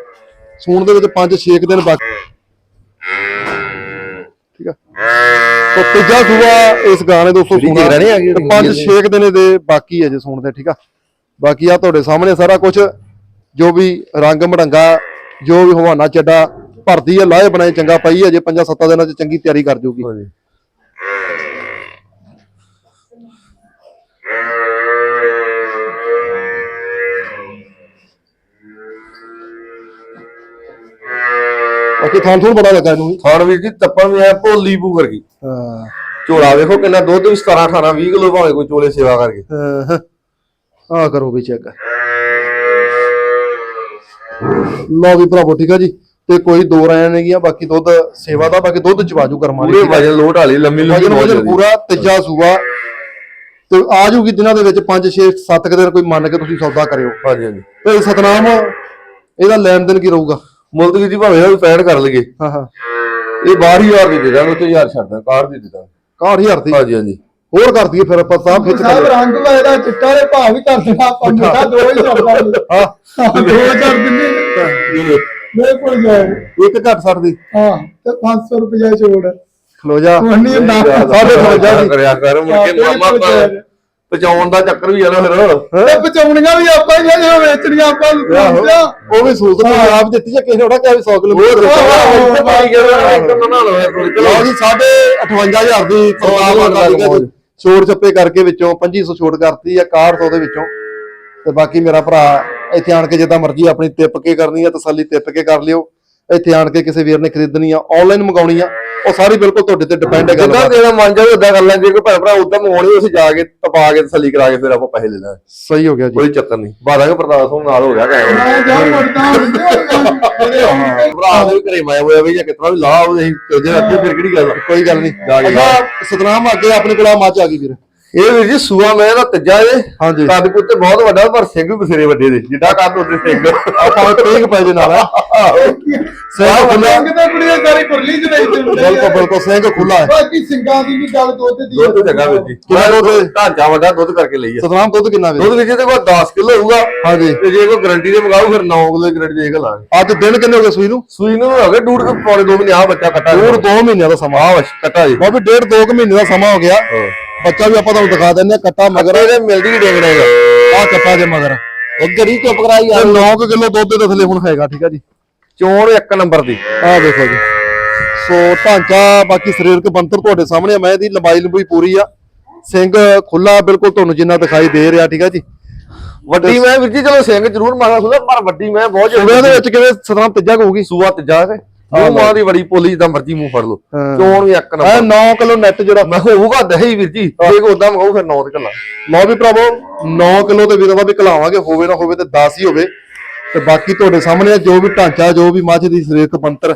[SPEAKER 1] ਸੂਣ ਦੇ ਵਿੱਚ 5-6 ਦਿਨ ਬਾਕੀ। ਠੀਕ ਆ? ਸੋ ਤੀਜਾ ਸੂਆ ਇਸ ਗਾਣੇ ਦੋਸਤੋ
[SPEAKER 2] ਜਿਹੜੀ
[SPEAKER 1] ਸੂਣਾ ਤੇ ਪੰਜ 6 ਦਿਨ ਦੇ ਬਾਕੀ ਅਜੇ ਸੂਣ ਦੇ ਠੀਕ ਆ? ਬਾਕੀ ਆ ਤੁਹਾਡੇ ਸਾਹਮਣੇ ਸਾਰਾ ਕੁਝ ਜੋ ਵੀ ਰੰਗ ਮੜੰਗਾ ਜੋ ਵੀ ਹਵਾਨਾ ਚੱਡਾ ਭਰਦੀ ਆ ਲਾਹੇ ਬਣਾਏ ਚੰਗਾ ਪਈ ਅਜੇ 5-7 ਦਿਨਾਂ ਚ ਚੰਗੀ ਤਿਆਰੀ ਕਰ ਜੂਗੀ।
[SPEAKER 2] ਹਾਂਜੀ।
[SPEAKER 1] ਬਾਕੀ ਥਾਂ ਥੋੜ ਬੜਾ ਲੱਗਾ ਇਹਨੂੰ ਵੀ।
[SPEAKER 2] ਖਾਣ ਵੀਰ ਜੀ ਤੱਪਣ ਵੀ ਐ ਭੋਲੀ ਪੂ ਕਰਗੀ
[SPEAKER 1] ਹਾਂ।
[SPEAKER 2] ਝੋਲਾ ਵੇਖੋ ਕਿੰਨਾ ਦੁੱਧ ਵੀ 17 18 20 ਕਿਲੋ ਭਾਵੇਂ ਕੋਈ ਚੋਲੇ ਸੇਵਾ ਕਰਕੇ।
[SPEAKER 1] ਆ ਕਰੋ ਵੀ ਚੈੱਕ। ਲਓ ਵੀ ਭਰਾਵੋ ਠੀਕ ਆ ਜੀ। ਤੇ ਕੋਈ ਦੋ ਰਾਇਆਂ ਨੇਗੀਆਂ ਬਾਕੀ ਦੁੱਧ ਸੇਵਾ ਦਾ ਬਾਕੀ ਦੁੱਧ ਚਵਾਜੂ ਕਰਮਾਂ
[SPEAKER 2] ਪੂਰੇ ਵਜਨ ਲੋਟ ਵਾਲੀ ਲੰਮੀ ਲੰਮੀ ਬਹੁਤ
[SPEAKER 1] ਵਜਨ
[SPEAKER 2] ਜ਼ਿਆਦੀ।
[SPEAKER 1] ਪੂਰਾ ਤੀਜਾ ਸੂਆ। ਤੇ ਆ ਜੂਗੀ ਦਿਨਾਂ ਦੇ ਵਿੱਚ 5 6 7 ਦਿਨ ਕੋਈ ਮੰਨ ਕੇ ਤੁਸੀਂ ਸੌਦਾ ਕਰਿਓ।
[SPEAKER 2] ਹਾਂਜੀ ਹਾਂਜੀ।
[SPEAKER 1] ਤੇ ਸਤਨਾਮ ਇਹਦਾ ਲੈਣ ਦੇਣ ਕੀ ਰਹੂਗਾ?
[SPEAKER 2] ਮੁੱਲ ਤੇ ਜੀ ਭਾਵੇਂ ਉਹ ਪੈਣ ਕਰ ਲਈਏ।
[SPEAKER 1] ਹਾਂ ਹਾਂ।
[SPEAKER 2] ਇਹ 12000 ਦੀ ਦੇ ਦਾਂਗੇ ਉੱਤੇ 1000 ਛੱਡਦਾ ਕਾਰ ਦੀ ਦੇ ਦਾਂਗੇ।
[SPEAKER 1] 61000 ਦੀ?
[SPEAKER 2] ਹਾਂਜੀ ਹਾਂਜੀ।
[SPEAKER 1] ਹੋਰ ਕਰ ਦਈਏ ਫਿਰ ਆਪਾਂ ਸਾਹ ਖਿੱਚ
[SPEAKER 3] ਸਾਹਿਬ
[SPEAKER 1] ਕਰ
[SPEAKER 3] ਰੰਗ ਵਾ ਇਹਦਾ ਚਿੱਟਾ ਦੇ ਭਾਅ ਵੀ ਕਰ ਦੇਣਾ ਆਪਾਂ ਮਿੱਠਾ ਦੋ ਹੀ ਛੱਡ ਦਾਂਗੇ
[SPEAKER 1] ਹਾਂ
[SPEAKER 3] ਦੋ ਕਰ ਦਿੰਦੇ ਮੇਰੇ ਕੋਲ ਜਾਓ
[SPEAKER 1] ਇੱਕ ਘੱਟ ਛੱਡ ਦੀ।
[SPEAKER 3] ਹਾਂ ਤੇ 500 ਰੁਪਏ ਛੋੜ
[SPEAKER 1] ਖਲੋ ਜਾ।
[SPEAKER 3] ਉਹ ਨਹੀਂ ਹੁੰਦਾ।
[SPEAKER 1] ਸਾਡੇ ਖਰਚਾ ਜੀ।
[SPEAKER 2] ਕਰਿਆ ਕਰ ਮੁੜ ਕੇ ਮਾਮਾ। ਪਚਾਉਣ ਦਾ ਚੱਕਰ ਵੀ ਆ ਨਾ ਫਿਰ।
[SPEAKER 3] ਤੇ ਬਚਾਉਣੀਆਂ ਵੀ ਆਪਾਂ ਹੀ ਆ ਜੇ ਵੇਚਣੀਆਂ ਆਪਾਂ
[SPEAKER 1] ਉਹ ਵੀ ਸਹੂਲਤ ਪੰਜਾਬ ਦਿੱਤੀ ਜਾਂ ਕਿਸੇ ਨੇ ਉਹਦਾ ਕਿਹਾ ਵੀ 100 ਕਿਲੋਮੀਟਰ
[SPEAKER 2] ਇੱਥੇ ਪਾਈ ਗਿਆ। ਇੱਕ ਨਾ ਨਾ ਹੋਇਆ ਥੋੜੀ
[SPEAKER 1] ਲਓ ਜੀ ਸਾਡੇ 58000 ਦੀ ਪ੍ਰਤਾਪ। ਜੀ। ਛੋੜ ਚੱਪੇ ਕਰਕੇ ਵਿੱਚੋਂ 2500 ਛੋੜ ਕਰਤੀ ਆ 6100 ਦੇ ਵਿੱਚੋਂ। ਤੇ ਬਾਕੀ ਮੇਰਾ ਭਰਾ ਇੱਥੇ ਆਣ ਕੇ ਜਿੱਦਾਂ ਮਰਜ਼ੀ ਆਪਣੀ ਟਿਪ ਕੇ ਕਰਨੀ ਆ ਤਸੱਲੀ ਟਿਪ ਕੇ ਕਰ ਲਿਓ। ਇੱਥੇ ਆਣ ਕੇ ਕਿਸੇ ਵੀਰ ਨੇ ਖਰੀਦਣੀ ਆ ਆਨਲਾਈਨ ਮੰਗਾਉਣੀ ਆ ਉਹ ਸਾਰੀ ਬਿਲਕੁਲ ਤੁਹਾਡੇ ਤੇ ਡਿਪੈਂਡ ਹੈ ਗੱਲ
[SPEAKER 2] ਜਿੱਦਾਂ ਦੇਣਾ ਮਨ ਜਾਵੇ ਉਦਾਂ ਕਰ ਲੈਂਦੇ ਕੋਈ ਭੈਣ ਭਰਾ ਉਦਾਂ ਮੰਗਵਾਉਣੀ ਅਸੀਂ ਜਾ ਕੇ ਤਪਾ ਕੇ ਤਸੱਲੀ ਕਰਾ ਕੇ ਫਿਰ ਆਪਾਂ ਪੈਸੇ ਲੈ ਲਾਂਗੇ।
[SPEAKER 1] ਸਹੀ ਹੋ ਗਿਆ ਜੀ।
[SPEAKER 2] ਕੋਈ ਚੱਕਰ ਨਹੀਂ। ਬਾਦਾਂਗੇ ਪ੍ਰਦਾਸ ਹੁਣ ਨਾਲ ਹੋ ਗਿਆ ਕਹਿ
[SPEAKER 3] ਮੈਂ ਜਾ ਮਰਦਾ ਹੁੰਦੇ
[SPEAKER 2] ਭਰਾ ਦੇ ਵੀ ਘਰੇ ਮਾਇਆ ਹੋਇਆ ਵੀ ਜਾਂ ਕਿਤਨਾ ਵੀ ਲਾ ਉਹਦੇ ਜੇ ਅੱਗੇ ਫਿਰ ਕਿਹੜੀ ਗੱਲ?
[SPEAKER 1] ਕੋਈ ਗੱਲ ਨਹੀਂ।
[SPEAKER 2] ਜਾ ਕੇ
[SPEAKER 1] ਸਤਨਾਮ ਅੱਗੇ ਆਪਣੇ ਕੋਲ ਆ ਮੱਝ ਆ ਗਈ ਵੀਰ
[SPEAKER 2] ਇਹ ਵੀਰ ਜੀ ਸੂਆ ਮੈਂ ਦਾ ਤੀਜਾ ਏ।
[SPEAKER 1] ਹਾਂਜੀ।
[SPEAKER 2] ਕੱਦ ਕੁੱਤੇ ਬਹੁਤ ਵੱਡਾ ਪਰ ਸਿੰਘ ਵੀ ਬਥੇਰੇ ਵੱਡੇ ਦੇ ਜਿੱਡਾ ਕੱਦ ਉਹਦੇ ਸਿੰਘ।
[SPEAKER 1] ਆਪਾਂ ਟੇਕ ਪੈ ਜੇ ਨਾਲ। ਸਿੰਘ ਖੁੱਲਾ
[SPEAKER 3] ਸਿੰਘ ਤੇ ਕੁੜੀਆਂ ਸਾਰੀ ਕੁਰਲੀ ਚ ਨਹੀਂ ਦਿੰਦੇ
[SPEAKER 1] ਬਿਲਕੁਲ ਬਿਲਕੁਲ ਸਿੰਘ ਖੁੱਲਾ ਹੈ
[SPEAKER 3] ਬਾਕੀ ਸਿੰਘਾਂ ਦੀ ਵੀ ਗੱਲ ਦੁੱਧ ਦੀ
[SPEAKER 2] ਦੁੱਧ ਚੰਗਾ ਵੀਰ ਜੀ।
[SPEAKER 1] ਕਿੰਨਾ ਦੁੱਧ?
[SPEAKER 2] ਢਾਂਚਾ ਵੱਡਾ ਦੁੱਧ ਕਰਕੇ ਲਈ ਆ।
[SPEAKER 1] ਸਤਨਾਮ ਦੁੱਧ ਕਿੰਨਾ ਵੀਰ?
[SPEAKER 2] ਦੁੱਧ ਵਿੱਚ ਤੇ ਕੋਲ 10 ਕਿਲੋ ਹੋਊਗਾ।
[SPEAKER 1] ਹਾਂਜੀ।
[SPEAKER 2] ਤੇ ਜੇ ਕੋਈ ਗਾਰੰਟੀ ਦੇ ਮੰਗਾਓ ਫਿਰ 9 ਕਿਲੋ ਦੀ ਗਾਰੰਟੀ ਦੇ ਕੇ ਲਾਂਗੇ।
[SPEAKER 1] ਅੱਜ ਦਿਨ ਕਿੰਨੇ ਹੋ ਗਏ ਸੂਈ ਨੂੰ?
[SPEAKER 2] ਸੂਈ ਨੂੰ ਹੋ ਗਏ ਡੂੜ ਕੇ ਪੌਣੇ 2 ਮਹੀਨੇ ਆ ਬੱਚਾ ਕੱਟਾ।
[SPEAKER 1] 2 ਮਹੀਨਿਆਂ ਦਾ ਸਮਾਂ।
[SPEAKER 2] ਕੱਟਾ ਜੀ।
[SPEAKER 1] ਵੀ ਡੇਢ 2 ਮਹੀਨੇ ਦਾ ਸਮਾਂ ਹੋ ਗਿਆ। ਬੱਚਾ ਵੀ ਆਪਾਂ ਤੁਹਾਨੂੰ ਦਿਖਾ ਦਿੰਦੇ ਆ ਕੱਟਾ ਮਗਰ।
[SPEAKER 2] ਇਹਦੇ ਮਿਲਦੀ ਹੈਗਾ
[SPEAKER 1] ਆ ਕੱਟਾ ਜੇ ਮਗਰ।
[SPEAKER 2] ਇੱਧਰ ਹੀ ਚੁੱਪ ਕਰਾਈ
[SPEAKER 1] ਤੇ 9 ਕਿਲੋ ਦੁੱਧ ਦੇ ਥੱਲੇ ਹੁਣ ਹੈਗਾ ਠੀਕ ਆ ਜੀ?
[SPEAKER 2] ਚੋਣ ਇੱਕ ਨੰਬਰ ਦੀ।
[SPEAKER 1] ਆ ਦੇਖੋ ਜੀ। ਸੋ ਢਾਂਚਾ ਬਾਕੀ ਸਰੀਰਕ ਬੰਤਰ ਤੁਹਾਡੇ ਸਾਹਮਣੇ ਮੈਂ ਇਹਦੀ ਲੰਬਾਈ ਲੰਬੂਈ ਪੂਰੀ ਆ। ਸਿੰਘ ਖੁੱਲਾ ਬਿਲਕੁਲ ਤੁਹਾਨੂੰ ਜਿੰਨਾ ਦਿਖਾਈ ਦੇ ਰਿਹਾ ਠੀਕ ਆ ਜੀ?
[SPEAKER 2] ਵੱਡੀ ਮੈਂ ਵੀਰ ਜੀ ਚਲੋ ਸਿੰਘ ਜ਼ਰੂਰ ਮਾਰਾ ਖੁਦਾ ਪਰ ਵੱਡੀ ਮੈਂ ਬਹੁਤ
[SPEAKER 1] ਸੂਬਿਆਂ ਦੇ ਵਿੱਚ ਕਿਵੇਂ ਸਤਨਾਮ ਤੀਜਾ ਕੁ ਹੋਊਗੀ?
[SPEAKER 2] ਸੂਆ ਤੇ ਜਾ ਕੇ ਮੂੰਹ ਮਾਂ ਦੀ ਬੜੀ ਪੋਲੀ ਜਿੱਦਾਂ ਮਰਜ਼ੀ ਮੂੰਹ ਫੜ ਲਓ। ਚੋਣ ਵੀ ਇੱਕ ਨੰਬਰ।
[SPEAKER 1] 9 ਕਿਲੋ ਨੈਟ ਜਿਹੜਾ
[SPEAKER 2] ਮੈਂ ਹੋਊਗਾ ਦਹੀ ਵੀਰ ਜੀ ਜੇ ਕੋ ਉਦਾਂ ਮੰਗਾਉ ਫਿਰ 9 ਤੇ ਕੱਲਾ
[SPEAKER 1] ਲਓ ਵੀ ਭਰਾਵੋ 9 ਕਿਲੋ ਤੇ ਵੀਰਾਂ ਦਾ ਵੀ ਕਲਾਵਾਂਗੇ ਹੋਵੇ ਨਾ ਹੋਵੇ ਤੇ 10 ਹੀ ਹੋਵੇ। ਤੇ ਬਾਕੀ ਤੁਹਾਡੇ ਸਾਹਮਣੇ ਜੋ ਵੀ ਢਾਂਚਾ ਜੋ ਵੀ ਮੱਝ ਦੀ ਸਰੀਰਕ ਬੰਤਰ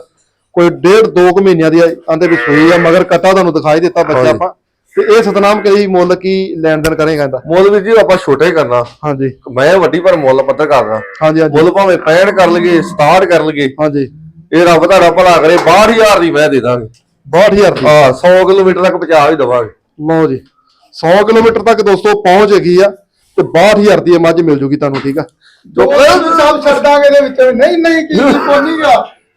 [SPEAKER 1] ਕੋਈ ਡੇਢ 2 ਕੁ ਮਹੀਨਿਆਂ ਦੀ ਆਂਦੇ ਵਿੱਚ ਹੋਈ ਆ ਮਗਰ ਕਟਾ ਤੁਹਾਨੂੰ ਦਿਖਾਈ ਦਿੱਤਾ ਬੱਚਾ। ਆਪਾਂ। ਤੇ ਇਹ ਸਤਨਾਮ ਕਰੀ ਮੁੱਲ ਕੀ ਲੈਣ ਦੇਣ ਕਰੇਗਾ ਇਹਦਾ?
[SPEAKER 2] ਮੁੱਲ ਵੀਰ ਜੀ ਆਪਾਂ ਛੋਟਾ ਹੀ ਕਰਨਾ।
[SPEAKER 1] ਹਾਂਜੀ।
[SPEAKER 2] ਮੈਂ ਵੱਡੀ ਪਰ ਮੁੱਲ ਪੱਧਰ ਕਰਨਾ
[SPEAKER 1] ਹਾਂਜੀ ਹਾਂਜੀ।
[SPEAKER 2] ਮੁੱਲ ਭਾਵੇਂ 65 ਕਰ ਲਈਏ 67 ਕਰ ਲਈਏ।
[SPEAKER 1] ਹਾਂਜੀ।
[SPEAKER 2] ਇਹ ਰੱਬ ਤੁਹਾਡਾ ਭਲਾ ਕਰੇ 62000 ਦੀ ਮੈਂ ਦੇ ਦਾਂਗੇ।
[SPEAKER 1] 62000 ਦੀ।
[SPEAKER 2] ਹਾਂ 100 ਕਿਲੋਮੀਟਰ ਤੱਕ ਪਹੁੰਚਾ ਹੀ ਦਵਾਂਗੇ।
[SPEAKER 1] ਲਓ ਜੀ 100 ਕਿਲੋਮੀਟਰ ਤੱਕ ਦੋਸਤੋ ਪਹੁੰਚ ਹੈਗੀ ਆ ਤੇ 62000 ਦੀ ਇਹ ਮੱਝ ਮਿਲ ਜੂਗੀ ਤੁਹਾਨੂੰ ਠੀਕ ਆ?
[SPEAKER 3] ਜੋ ਸਭ ਛੱਡ ਦਾਂਗੇ ਇਹਦੇ ਵਿੱਚੋਂ। ਨਹੀਂ ਨਹੀਂ ਕੀ ਕੋਨੀਗਾ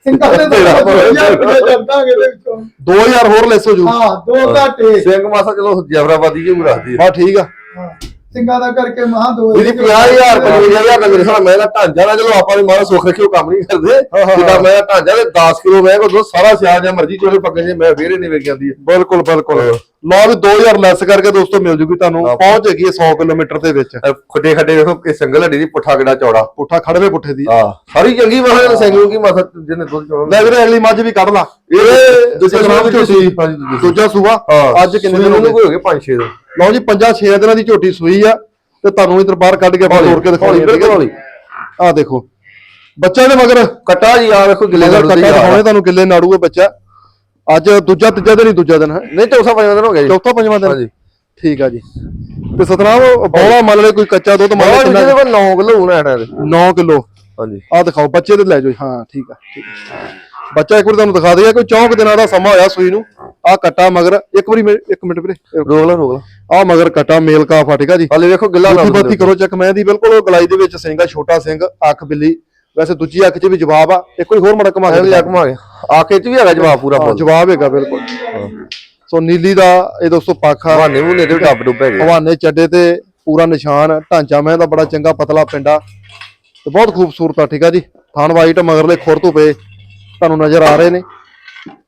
[SPEAKER 3] ਸਿੰਘਾਂ ਦੇ ਦਾਂਗੇ ਇਹਦੇ ਵਿੱਚੋਂ।
[SPEAKER 1] 2000 ਹੋਰ ਲੈਸ ਹੋ ਜੂ।
[SPEAKER 3] ਹਾਂ ਦੋ ਘਾਟੇ।
[SPEAKER 2] ਸਿੰਘ ਮਾਸਾ ਚਲੋ ਜਬਰਾਬਾਦੀ ਜੀ ਰੱਖਦੀ ਹੈ
[SPEAKER 1] ਬਾ ਠੀਕ ਆ।
[SPEAKER 3] ਹਾਂ। ਸਿੰਘਾਂ ਦਾ ਕਰਕੇ ਮਹਾ ਦੋ
[SPEAKER 2] ਇਹਦੀ 50000 55000 ਦਾ ਮੇਰੇ ਨਾਲ ਮੈਂ ਦਾ ਢਾਂਚਾ ਨਾ ਚਲੋ ਆਪਾਂ ਨੇ ਮਾਰਾ ਸੁੱਖ ਰੱਖਿਓ ਕੰਮ ਨਹੀਂ ਕਰਦੇ। ਜਿੱਦਾਂ ਮੈਂ ਢਾਂਚਾ ਤੇ 10 ਕਿਲੋ ਮੈਂ ਕੋ ਸਾਰਾ ਸਿਆਲ ਜਾਂ ਮਰਜ਼ੀ ਚੋਲੇ ਪੱਕੇ ਜੇ ਮੈਂ ਫੇਰੇ ਨਹੀਂ ਵੇਖ ਜਾਂਦੀ
[SPEAKER 1] ਬਿਲਕੁਲ ਬਿਲਕੁਲ। ਲਓ ਵੀ 2000 ਲੈਸ ਕਰਕੇ ਦੋਸਤੋ ਮਿਲ ਜੂਗੀ ਤੁਹਾਨੂੰ। ਪਹੁੰਚ ਹੈਗੀ ਹੈ 100 ਕਿਲੋਮੀਟਰ ਦੇ ਵਿੱਚ।
[SPEAKER 2] ਖੱਡੇ ਖੱਡੇ ਵੇਖੋ ਕਿ ਸੰਗਲ ਹੱਡੀ ਦੀ ਪੁੱਠਾ ਕਿੱਡਾ ਚੌੜਾ?
[SPEAKER 1] ਪੁੱਠਾ ਖੜਵੇ ਪੁੱਠੇ ਦੀ।
[SPEAKER 2] ਹਾਂ। ਸਾਰੀ ਚੰਗੀ ਮਾਸਾ ਸੰਗਲ ਕੀ ਮਾਸਾ ਜਿਹਨੇ ਦੁੱਧ ਚੋਣਾ
[SPEAKER 1] ਲੈ ਵੀਰੇ ਅਗਲੀ ਮੱਝ ਵੀ ਕੱਢ ਲਾ।
[SPEAKER 2] ਇਹ ਦੂਜੇ ਸੂਬੇ
[SPEAKER 1] ਅੱਜ ਕਿੰਨੇ ਦਿਨ ਹੋ
[SPEAKER 2] ਨੂੰ
[SPEAKER 1] ਗਏ?
[SPEAKER 2] ਹੋ ਗਏ 5-6 ਦਿਨ।
[SPEAKER 1] ਲਓ ਜੀ 5-6 ਦਿਨਾਂ ਦੀ ਝੋਟੀ ਸੂਈ ਆ ਤੇ ਤੁਹਾਨੂੰ ਇਧਰ ਬਾਹਰ ਕੱਢ ਕੇ ਆਪਾਂ ਤੋੜ ਕੇ ਦਿਖਾਉਣੀ
[SPEAKER 2] ਬਿਲਕੁਲ।
[SPEAKER 1] ਆ ਦੇਖੋ ਬੱਚਾ ਦੇ ਮਗਰ
[SPEAKER 2] ਕਟਾ ਜੀ ਆ ਵੇਖੋ ਗਿੱਲੇ ਦਾ
[SPEAKER 1] ਕੱਟਾ ਦਿਖਾਉਣੇ ਤੁਹਾਨੂੰ ਕਿੱਲੇ ਨਾੜੂ ਹੈ ਬੱਚਾ। ਅੱਜ ਦੂਜਾ ਤੀਜਾ ਦਿਨ ਹੀ ਦੂਜਾ ਦਿਨ ਹੈ।
[SPEAKER 2] ਨਹੀਂ ਚੌਥਾ ਪੰਜਵਾਂ ਦਿਨ ਹੋ ਗਿਆ ਜੀ।
[SPEAKER 1] ਚੌਥਾ ਪੰਜਵਾਂ ਦਿਨ।
[SPEAKER 2] ਹਾਂਜੀ।
[SPEAKER 1] ਠੀਕ ਆ ਜੀ। ਤੇ ਸਤਨਾਮ ਬੋਲਾ ਮੰਨ ਲੈ ਕੋਈ ਕੱਚਾ ਦੁੱਧ ਮੰਨ ਲੈ
[SPEAKER 2] ਜਿਹਦੇ ਕੋਲ 9 ਕਿਲੋ ਹੋਣਾ ਹੈ
[SPEAKER 1] 9 ਕਿਲੋ।
[SPEAKER 2] ਹਾਂਜੀ।
[SPEAKER 1] ਆ ਦਿਖਾਓ ਬੱਚੇ ਤੇ ਲੈ ਜਾਓ ਹਾਂ ਠੀਕ ਆ ਠੀਕ ਆ। ਬੱਚਾ ਇੱਕ ਵਾਰੀ ਤੁਹਾਨੂੰ ਦਿਖਾ ਦਈਏ ਕੋਈ ਚੌਂਕ ਦਿਨਾਂ ਦਾ ਸਮਾਂ ਹੋਇਆ ਸੂਈ ਨੂੰ। ਆ ਕੱਟਾ ਮਗਰ ਇੱਕ ਵਾਰੀ ਮੇਰੇ- ਇੱਕ ਮਿੰਟ ਵੀਰੇ
[SPEAKER 2] ਰੋਕ ਲਾ ਰੋਕ ਲਾ
[SPEAKER 1] ਆ ਮਗਰ ਕੱਟਾ ਮੇਲ ਕਾ ਫਟੇਗਾ ਜੀ?
[SPEAKER 2] ਹਾਲੇ ਵੇਖੋ ਗਿੱਲਾ ਲਾ
[SPEAKER 1] ਬੱਤੀ ਕਰੋ ਚੱਕ ਮੈਂ ਦੀ ਬਿਲਕੁਲ ਗਲਾਈ ਦੇ ਵਿੱਚ ਸਿੰਘ ਆ ਛੋਟਾ ਸਿੰਘ ਅੱਖ ਬਿੱਲੀ। ਵੈਸੇ ਦੂਜੀ ਅੱਖ 'ਚ ਵੀ ਜਵਾਬ ਆ ਇੱਕ ਵਾਰੀ ਹੋਰ ਮੜਾ ਕਮਾ
[SPEAKER 2] ਅਗਲੇ ਜਾ ਘੁਮਾ ਗਿਆ। ਆਖੇ ਚ ਵੀ ਹੈਗਾ ਜਵਾਬ ਪੂਰਾ
[SPEAKER 1] ਹਾਂ,
[SPEAKER 2] ਬੋਲ
[SPEAKER 1] ਜਵਾਬ ਹੈਗਾ ਬਿਲਕੁਲ। ਸੋ ਨੀਲੀ ਦਾ ਇਹ ਦੋਸਤੋ ਪਾਖਾ
[SPEAKER 2] ਬਹਾਨੇ ਮੂਨੇ ਤੇ ਡੱਬ ਡੁੱਬ ਹੈਗੇ
[SPEAKER 1] ਹਵਾਨੇ ਚੱਡੇ ਤੇ ਪੂਰਾ ਨਿਸ਼ਾਨ। ਢਾਂਚਾ ਮੈਂ ਦਾ ਬੜਾ ਚੰਗਾ ਪਤਲਾ ਪਿੰਡਾ ਤੇ ਬਹੁਤ ਖੂਬਸੂਰਤ ਆ ਠੀਕ ਆ ਜੀ। ਥਾਨ ਵਾਈਟ ਮਗਰਲੇ ਖੁਰ ਤੋਂ ਪਏ ਤੁਹਾਨੂੰ ਨਜ਼ਰ ਆ ਰਹੇ ਨੇ।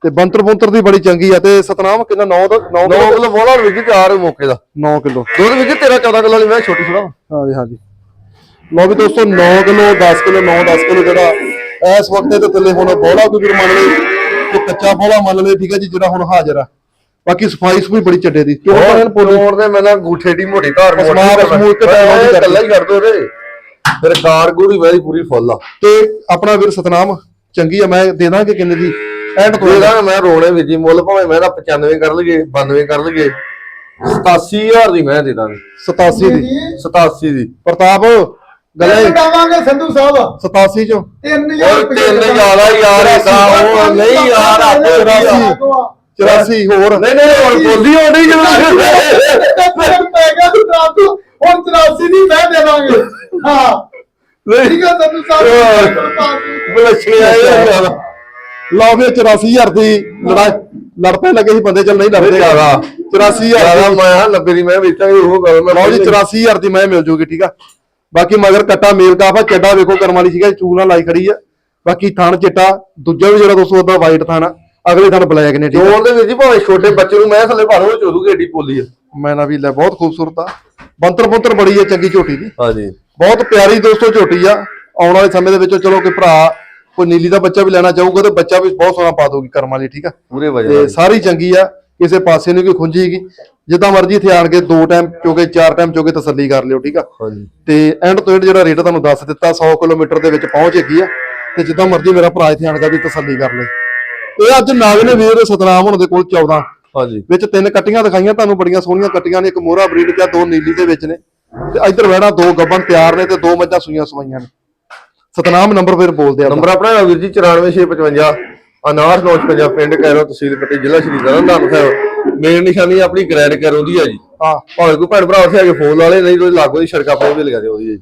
[SPEAKER 1] ਤੇ ਬੰਤਰ ਬੰਤਰ ਦੀ ਬੜੀ ਚੰਗੀ ਆ ਤੇ ਸਤਨਾਮ ਕਿੰਨਾ 9 ਦਾ 9
[SPEAKER 2] 9 ਕਿਲੋ? ਬੋਲਾ ਵਿੱਚ ਚਾਰ ਮੌਕੇ ਦਾ।
[SPEAKER 1] 9 ਕਿਲੋ।
[SPEAKER 2] ਦੁੱਧ ਵਿੱਚ 13 14 ਕਿਲੋ ਵਾਲੀ ਮੈਂ ਛੋਟੀ ਥੋੜਾ
[SPEAKER 1] ਹਾਂਜੀ ਹਾਂਜੀ ਲਓ ਵੀ ਦੋਸਤੋ 9 ਕਿਲੋ 10 ਕਿਲੋ 9 10 ਕਿਲੋ ਜਿਹੜਾ ਇਸ ਵਕਤ ਤੇ ਥੱਲੇ ਹੁਣ ਬੋਲਾ ਵੀਰ ਮੰਨ ਲਈ ਤੇ ਕੱਚਾ ਬੋਲਾ ਮੰਨ ਲਈ ਠੀਕ ਹੈ ਜੀ ਜਿਹੜਾ ਹੁਣ ਹਾਜ਼ਰ ਆ। ਬਾਕੀ ਸਫ਼ਾਈ ਸੁਫਾਈ ਬੜੀ ਚੱਡੇ ਦੀ। ਚੋਣ
[SPEAKER 2] ਹੋਰ ਪੋਲੋਰ ਦੇ ਮੈਂ ਨਾ ਗੂਠੇ ਦੀ ਮੋਟੀ ਧਾਰ ਮੋਟੀ
[SPEAKER 1] ਸਮਾਰ ਸਮੂਹ ਇੱਕ ਟਾਈਮ।
[SPEAKER 2] ਕੱਲਾ ਹੀ ਕਰ ਦੋ ਰੇ ਫਿਰ ਕਾਰ ਗੂੜੀ ਵਾਲੀ ਪੂਰੀ ਫੁੱਲ ਆ।
[SPEAKER 1] ਤੇ ਆਪਣਾ ਵੀਰ ਸਤਨਾਮ ਚੰਗੀ ਆ ਮੈਂ ਦੇ ਦਾਂਗੇ ਕਿੰਨੇ ਦੀ। ਐਂਡ ਤੋਂ
[SPEAKER 2] ਇਹਦਾ ਮੈਂ ਰੋਣੇ ਵਿੱਚ ਹੀ ਮੁੱਲ ਭਾਵੇਂ ਮੈਂ ਤਾਂ 95 ਕਰ ਲਈਏ 92 ਕਰ ਲਈਏ 87000 ਦੀ ਮੈਂ ਦੇ ਦਾਂਗੇ।
[SPEAKER 1] 87 ਦੀ।
[SPEAKER 2] 87 ਦੀ।
[SPEAKER 1] ਪ੍ਰਤਾਪ ਗਲੇ
[SPEAKER 3] ਦਵਾਂਗੇ ਸੰਧੂ ਸਾਹਿਬ।
[SPEAKER 1] 87 ਚੋਂ।
[SPEAKER 3] 3000
[SPEAKER 2] ਉਹ ਤਿੰਨ ਜ਼ਿਆਦਾ ਯਾਰ ਇਦਾਂ ਉਹ ਨਹੀਂ ਯਾਰ ਆਪੋ
[SPEAKER 1] ਚੁਰਾਸੀ। 84 ਹੋਰ।
[SPEAKER 2] ਨਹੀਂ ਨਹੀਂ ਹੁਣ ਬੋਲੀ ਹੋਣੀ ਜਦੋਂ
[SPEAKER 3] ਪੈ ਗਿਆ ਤੂੰ ਹੁਣ 84 ਦੀ ਮੈਂ ਦੇ ਦਾਂਗੇ ਹਾਂ ਠੀਕ ਹੈ ਸੰਧੂ ਸਾਹਿਬ
[SPEAKER 2] ਬਲਛੇ ਆਏ ਯਾਰ
[SPEAKER 1] ਲਓ ਵੀ 84000 ਦੀ ਲੜਾਈ ਲੜ ਪੈ ਲੱਗੇ ਸੀ ਬੰਦੇ ਚੱਲ ਨਹੀਂ ਲੜਦੇ।
[SPEAKER 2] ਜ਼ਿਆਦਾ।
[SPEAKER 1] 84000
[SPEAKER 2] ਯਾਰਾ ਮੈਂ 90 ਦੀ ਮੈਂ ਵੇਚਾਂਗੇ ਉਹ ਗੱਲ ਮੈਂ
[SPEAKER 1] ਲਓ ਜੀ 84000 ਦੀ ਮੈਂ ਮਿਲ ਜੂਗੀ ਠੀਕ ਆ? ਬਾਕੀ ਮਗਰ ਕੱਟਾ ਮੇਲ ਕਾਫਾ ਚੱਡਾ ਵੇਖੋ ਕਰਮ ਵਾਲੀ ਸੀਗਾ ਚੂਨਾ ਲਾਈ ਖੜੀ ਆ। ਬਾਕੀ ਥਣ ਚਿੱਟਾ ਦੂਜਾ ਵੀ ਜਿਹੜਾ ਦੋਸਤੋ ਉਹਦਾ ਵਾਈਟ ਥਣ ਆ ਅਗਲੇ ਥਣ ਬਲੈਕ ਨੇ ਠੀਕ ਆ?
[SPEAKER 2] ਜੋਰ ਦੇ ਵਿੱਚ ਭਾਵੇਂ ਛੋਟੇ ਬੱਚੇ ਨੂੰ ਮੈਂ ਥੱਲੇ ਭਾਰੋ ਚੋਦੂਗੀ ਏਡੀ ਪੋਲੀ ਆ।
[SPEAKER 1] ਮੈਂ ਨਾ ਵੀ ਲੈ ਬਹੁਤ ਖੂਬਸੂਰਤ ਆ। ਬੰਤਰ ਬੰਤਰ ਬੜੀ ਹੈ ਚੰਗੀ ਝੋਟੀ ਦੀ।
[SPEAKER 2] ਹਾਂਜੀ।
[SPEAKER 1] ਬਹੁਤ ਪਿਆਰੀ ਦੋਸਤੋ ਝੋਟੀ ਆ। ਆਉਣ ਵਾਲੇ ਸਮੇਂ ਦੇ ਵਿੱਚ ਚਲੋ ਕੋਈ ਭਰਾ ਕੋਈ ਨੀਲੀ ਦਾ ਬੱਚਾ ਵੀ ਲੈਣਾ ਚਾਹੂਗਾ ਤੇ ਬੱਚਾ ਵੀ ਬਹੁਤ ਸੋਹਣਾ ਪਾ ਦੋਗੀ ਕਰਮਾਂ ਲਈ ਠੀਕ ਆ?
[SPEAKER 2] ਪੂਰੇ ਵਜਨ
[SPEAKER 1] ਤੇ। ਸਾਰੀ ਚੰਗੀ ਆ ਕਿਸੇ ਪਾਸੇ ਨਹੀਂ ਕੋਈ ਖੁੰਝੀ ਹੈਗੀ। ਜਿੱਦਾਂ ਮਰਜ਼ੀ ਇੱਥੇ ਆਣ ਕੇ ਦੋ ਟਾਈਮ ਚੋਗੇ ਚਾਰ ਟਾਈਮ ਚੋਗੇ ਤਸੱਲੀ ਕਰ ਲਿਓ ਠੀਕ ਆ?
[SPEAKER 2] ਹਾਂਜੀ।
[SPEAKER 1] ਤੇ ਐਂਡ ਤੋਂ ਐਂਡ ਜਿਹੜਾ ਰੇਟ ਤੁਹਾਨੂੰ ਦੱਸ ਦਿੱਤਾ 100 ਕਿਲੋਮੀਟਰ ਦੇ ਵਿੱਚ ਪਹੁੰਚ ਹੈਗੀ ਆ। ਤੇ ਜਿੱਦਾਂ ਮਰਜ਼ੀ ਮੇਰਾ ਭਰਾ ਇੱਥੇ ਆਣ ਕੇ ਵੀ ਤਸੱਲੀ ਕਰ ਲੇ। ਇਹ ਅੱਜ ਨਾਗ ਨੇ ਵੀਰ ਸਤਨਾਮ ਹੁਣ ਦੇ ਕੋਲ 14
[SPEAKER 2] ਹਾਂਜੀ।
[SPEAKER 1] ਵਿੱਚ ਤਿੰਨ ਕੱਟੀਆਂ ਦਿਖਾਈਆਂ ਤੁਹਾਨੂੰ ਬੜੀਆਂ ਸੋਹਣੀਆਂ ਕੱਟੀਆਂ ਨੇ ਇੱਕ ਮੋਹਰਾ ਬਰੀਡ ਤੇ ਦੋ ਨੀਲੀ ਦੇ ਵਿੱਚ ਨੇ। ਤੇ ਇੱਧਰ ਵੜਾ ਦੋ ਗੱਬਨ ਤਿਆਰ ਨੇ ਤੇ ਦੋ ਮੱਝਾਂ ਸੂਈਆਂ ਸਵਾਈਆਂ ਨੇ। ਸਤਨਾਮ ਨੰਬਰ ਫਿਰ ਬੋਲਦੇ ਆ
[SPEAKER 2] ਨੰਬਰ ਆਪਣਾ ਵੀਰ ਜੀ 94655 ਅਨਾਰ ਪਿੰਡ ਕੈਰੋ ਤਹਿਸੀਲ ਪੱਟੀ ਜ਼ਿਲ੍ਹਾ ਸ਼੍ਰੀ ਤਰਨਤਾਰਨ ਸਾਹਿਬ। ਮੇਨ ਨਿਸ਼ਾਨੀ ਆਪਣੀ ਗ੍ਰੈਂਡ ਕੈਰੋ ਦੀ ਆ ਜੀ।
[SPEAKER 1] ਹਾਂ।
[SPEAKER 2] ਭਾਵੇਂ ਕੋਈ ਭੈਣ ਭਰਾ ਉੱਥੇ ਆ ਕੇ ਫੋਨ ਲਾ ਲੇ ਨਹੀਂ ਤਾਂ ਲਾਗੋ ਦੀ ਸੜਕ ਆਪਣੇ ਵੀ ਲਗਾ ਦਿਓ ਉਹਦੀ ਜੀ।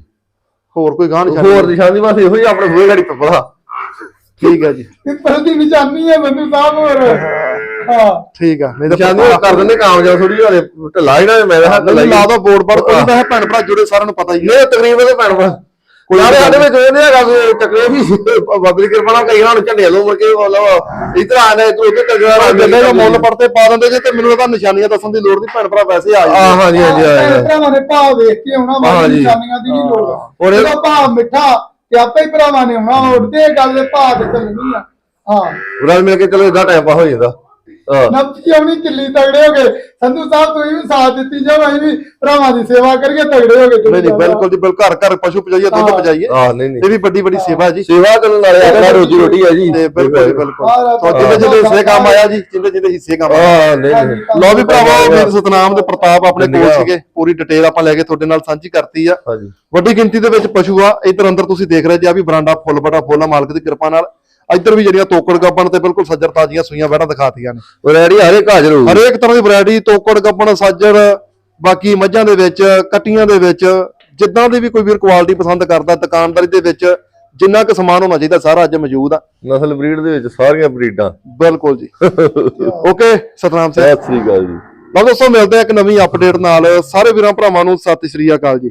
[SPEAKER 1] ਹੋਰ ਕੋਈ ਗਾਂ ਨਿਸ਼ਾਨੀ?
[SPEAKER 2] ਹੋਰ ਨਿਸ਼ਾਨੀ ਬਸ ਇਹੋ ਹੀ ਆਪਣੇ ਹੋਏ ਗਾੜੀ ਪਪਲਾ
[SPEAKER 1] ਠੀਕ ਹੈ ਜੀ।
[SPEAKER 3] ਪਿੱਪਲ ਦੀ ਨਿਸ਼ਾਨੀ ਹੈ ਮੈਨੂੰ ਸਾਹਿਬ ਹੋਰ। ਹਾਂ।
[SPEAKER 1] ਠੀਕ ਆ ਨਹੀਂ ਤਾਂ
[SPEAKER 2] ਨਿਸ਼ਾਨੀ ਕਰ ਦਿੰਦੇ ਕਾਮਯਾਬ ਥੋੜੀ ਹਲੇ ਢਿੱਲਾ ਹੀ ਨਾ ਮੈਂ ਤਾਂ ਹੱਥ
[SPEAKER 1] ਨਹੀਂ
[SPEAKER 2] ਲਾਈ
[SPEAKER 1] ਲਾ ਦੋ ਬੋਰਡ ਪਰ ਕੋਈ ਤਾਂ ਭੈਣ ਭਰਾ ਜੁੜੇ ਸਾਰਿਆਂ ਨੂੰ ਪਤਾ ਹੀ ਹੈ।
[SPEAKER 2] ਇਹ ਤਕਰੀਬਨ ਤੇ ਭੈਣ ਭਰਾ ਕੋਈ ਸਾਡੇ ਵਿੱਚ ਉਹ ਨਹੀਂ ਹੈਗਾ ਵੀ ਚੱਕਰੇ ਵੀ ਬਾਬਰੀ ਕਿਰਪਾਣਾ ਕਈ ਹੁਣ ਝੰਡੇ ਲੋ ਮੁੜ ਕੇ ਮਤਲਬ ਇਧਰ ਆਨੇ ਤੂੰ ਉੱਧਰ ਚੱਕਰਾ
[SPEAKER 1] ਗੱਲੇ ਦਾ ਮੁੱਲ ਪੜਤੇ ਪਾ ਦਿੰਦੇ ਜੇ ਤੇ ਮੈਨੂੰ ਇਹਦਾ ਨਿਸ਼ਾਨੀਆਂ ਦੱਸਣ ਦੀ ਲੋੜ ਨਹੀਂ ਭੈਣ ਭਰਾ ਵੈਸੇ ਆ
[SPEAKER 2] ਆ
[SPEAKER 1] ਜਾਂਦੇ
[SPEAKER 2] ਹਾਂਜੀ ਹਾਂਜੀ ਆ
[SPEAKER 3] ਭੈਣ ਭਰਾਵਾਂ ਨੇ ਭਾਅ ਵੇਖ ਕੇ ਆਉਣਾ
[SPEAKER 2] ਹਾਂ
[SPEAKER 3] ਮਾਰੀ
[SPEAKER 2] ਜੀ।
[SPEAKER 3] ਨਿਸ਼ਾਨੀਆਂ ਦੀ ਨਹੀਂ ਲੋੜ।
[SPEAKER 2] ਇਹ-
[SPEAKER 3] ਜਦੋਂ ਭਾਅ ਮਿੱਠਾ ਤੇ ਆਪੇ ਹੀ ਭਰਾਵਾਂ ਨੇ ਆਉਣਾ ਉੱਡਦੇ ਇਹ ਗੱਲ ਦੇ ਭਾਅ ਤੇ ਚੱਲਣੀ ਆ। ਹਾਂ।
[SPEAKER 2] ਰਲ ਮਿਲ ਕੇ ਚਲੋ ਇਦਾਂ ਟਾਈਮ ਪਾ ਹੋ ਜਾਂਦਾ। ਹਾਂ।
[SPEAKER 3] ਨਫਤੀ ਆਉਣੀ ਕਿੱਲੀ ਤਗੜੇ ਹੋ ਗਏ। ਸੰਧੂ ਸਾਹਿਬ ਤੁਸੀਂ ਵੀ ਸਾਥ ਦਿੱਤੀ ਜਾਓ ਅਸੀਂ ਵੀ ਭਰਾਵਾਂ ਦੀ ਸੇਵਾ ਕਰੀਏ ਤਗੜੇ ਹੋ ਗਏ।
[SPEAKER 1] ਨਹੀਂ ਨਹੀਂ ਬਿਲਕੁਲ ਜੀ ਬਿਲਕੁਲ। ਘਰ ਘਰ ਪਸ਼ੂ ਪਜਾਈਏ ਦੁੱਧ
[SPEAKER 3] ਹਾਂ।
[SPEAKER 1] ਪਜਾਈਏ।
[SPEAKER 2] ਆ ਨਹੀਂ ਨਹੀਂ।
[SPEAKER 1] ਇਹ ਵੀ ਵੱਡੀ ਵੱਡੀ ਸੇਵਾ ਜੀ।
[SPEAKER 2] ਸੇਵਾ ਕਰਨ ਵਾਲੇ ਆਪਣਾ ਰੋਜੀ ਰੋਟੀ ਹੈ ਜੀ।
[SPEAKER 1] ਤੇ ਬਿਲਕੁਲ ਬਿਲਕੁਲ।
[SPEAKER 3] ਹਾਂ,
[SPEAKER 1] ਤਾਂ ਜਿਹਦੇ ਜਿਹਦੇ ਹਿੱਸੇ ਕੰਮ ਆਇਆ ਜੀ ਜਿਹਦੇ ਜਿਹਦੇ ਹਿੱਸੇ ਕੰਮ ਆਇਆ
[SPEAKER 2] ਹਾਂ ਨਹੀਂ ਨਹੀਂ
[SPEAKER 1] ਲੋ ਵੀ ਭਰਾਵਾ ਵੀਰ ਸਤਨਾਮ ਤੇ ਪ੍ਰਤਾਪ ਆਪਣੇ ਕੋਲ। ਸੀਗੇ। ਪੂਰੀ ਡਿਟੇਲ ਆਪਾਂ ਲੈ ਕੇ ਤੁਹਾਡੇ ਨਾਲ ਸਾਂਝੀ ਕਰਤੀ ਆ।
[SPEAKER 2] ਹਾਂਜੀ
[SPEAKER 1] ਵੱਡੀ ਗਿਣਤੀ ਦੇ ਵਿੱਚ ਪਸ਼ੂ ਆ। ਇਧਰ ਅੰਦਰ ਤੁਸੀਂ ਦੇਖ ਰਹੇ ਜੀ ਆ ਵੀ ਬਰਾਂਡਾ ਫੁੱਲ ਬੜਾ ਫੁੱਲ ਮਾਲਕ ਦੀ ਕਿਰਪਾ ਨਾਲ। ਇੱਧਰ ਵੀ ਜਿਹੜੀਆਂ ਤੋਕੜ ਗੱਬਣ ਤੇ ਬਿਲਕੁਲ ਸੱਜਰ ਤਾਜ਼ੀਆਂ ਸੂਈਆਂ ਬੈਠਾ ਦਿਖਾਤੀਆਂ ਨੇ।
[SPEAKER 2] ਉਹ ਰੈਡੀ ਹਰੇ ਹਾਜ਼ਰ ਹੋਊ
[SPEAKER 1] ਹਰੇਕ ਤਰ੍ਹਾਂ ਦੀ ਵੈਰਾਈਟੀ ਤੋਕੜ ਗੱਬਣ ਸੱਜਰ ਬਾਕੀ ਮੱਝਾਂ ਦੇ ਵਿੱਚ ਕੱਟੀਆਂ ਦੇ ਵਿੱਚ ਜਿੱਦਾਂ ਦੀ ਵੀ ਕੋਈ ਵੀਰ ਕੁਆਲਿਟੀ ਪਸੰਦ ਕਰਦਾ ਦੁਕਾਨਦਾਰੀ ਦੇ ਵਿੱਚ ਜਿੰਨਾ ਕੁ ਸਮਾਨ ਹੋਣਾ ਚਾਹੀਦਾ ਸਾਰਾ ਅੱਜ ਮੌਜੂਦ ਆ।
[SPEAKER 2] ਨਸਲ ਬਰੀਡ ਦੇ ਵਿੱਚ ਸਾਰੀਆਂ ਬਰੀਡਾਂ।
[SPEAKER 1] ਬਿਲਕੁਲ ਜੀ। ਓਕੇ ਸਤਨਾਮ ਸਿੰਘ।
[SPEAKER 2] ਸਤਿ ਸ੍ਰੀ ਅਕਾਲ ਜੀ।
[SPEAKER 1] ਲਓ ਦੋਸਤੋ ਮਿਲਦੇ ਆ ਇੱਕ ਨਵੀਂ ਅਪਡੇਟ ਨਾਲ। ਸਾਰੇ ਵੀਰਾਂ ਭਰਾਵਾਂ ਨੂੰ ਸਤਿ ਸ਼੍ਰੀ ਅਕਾਲ ਜੀ।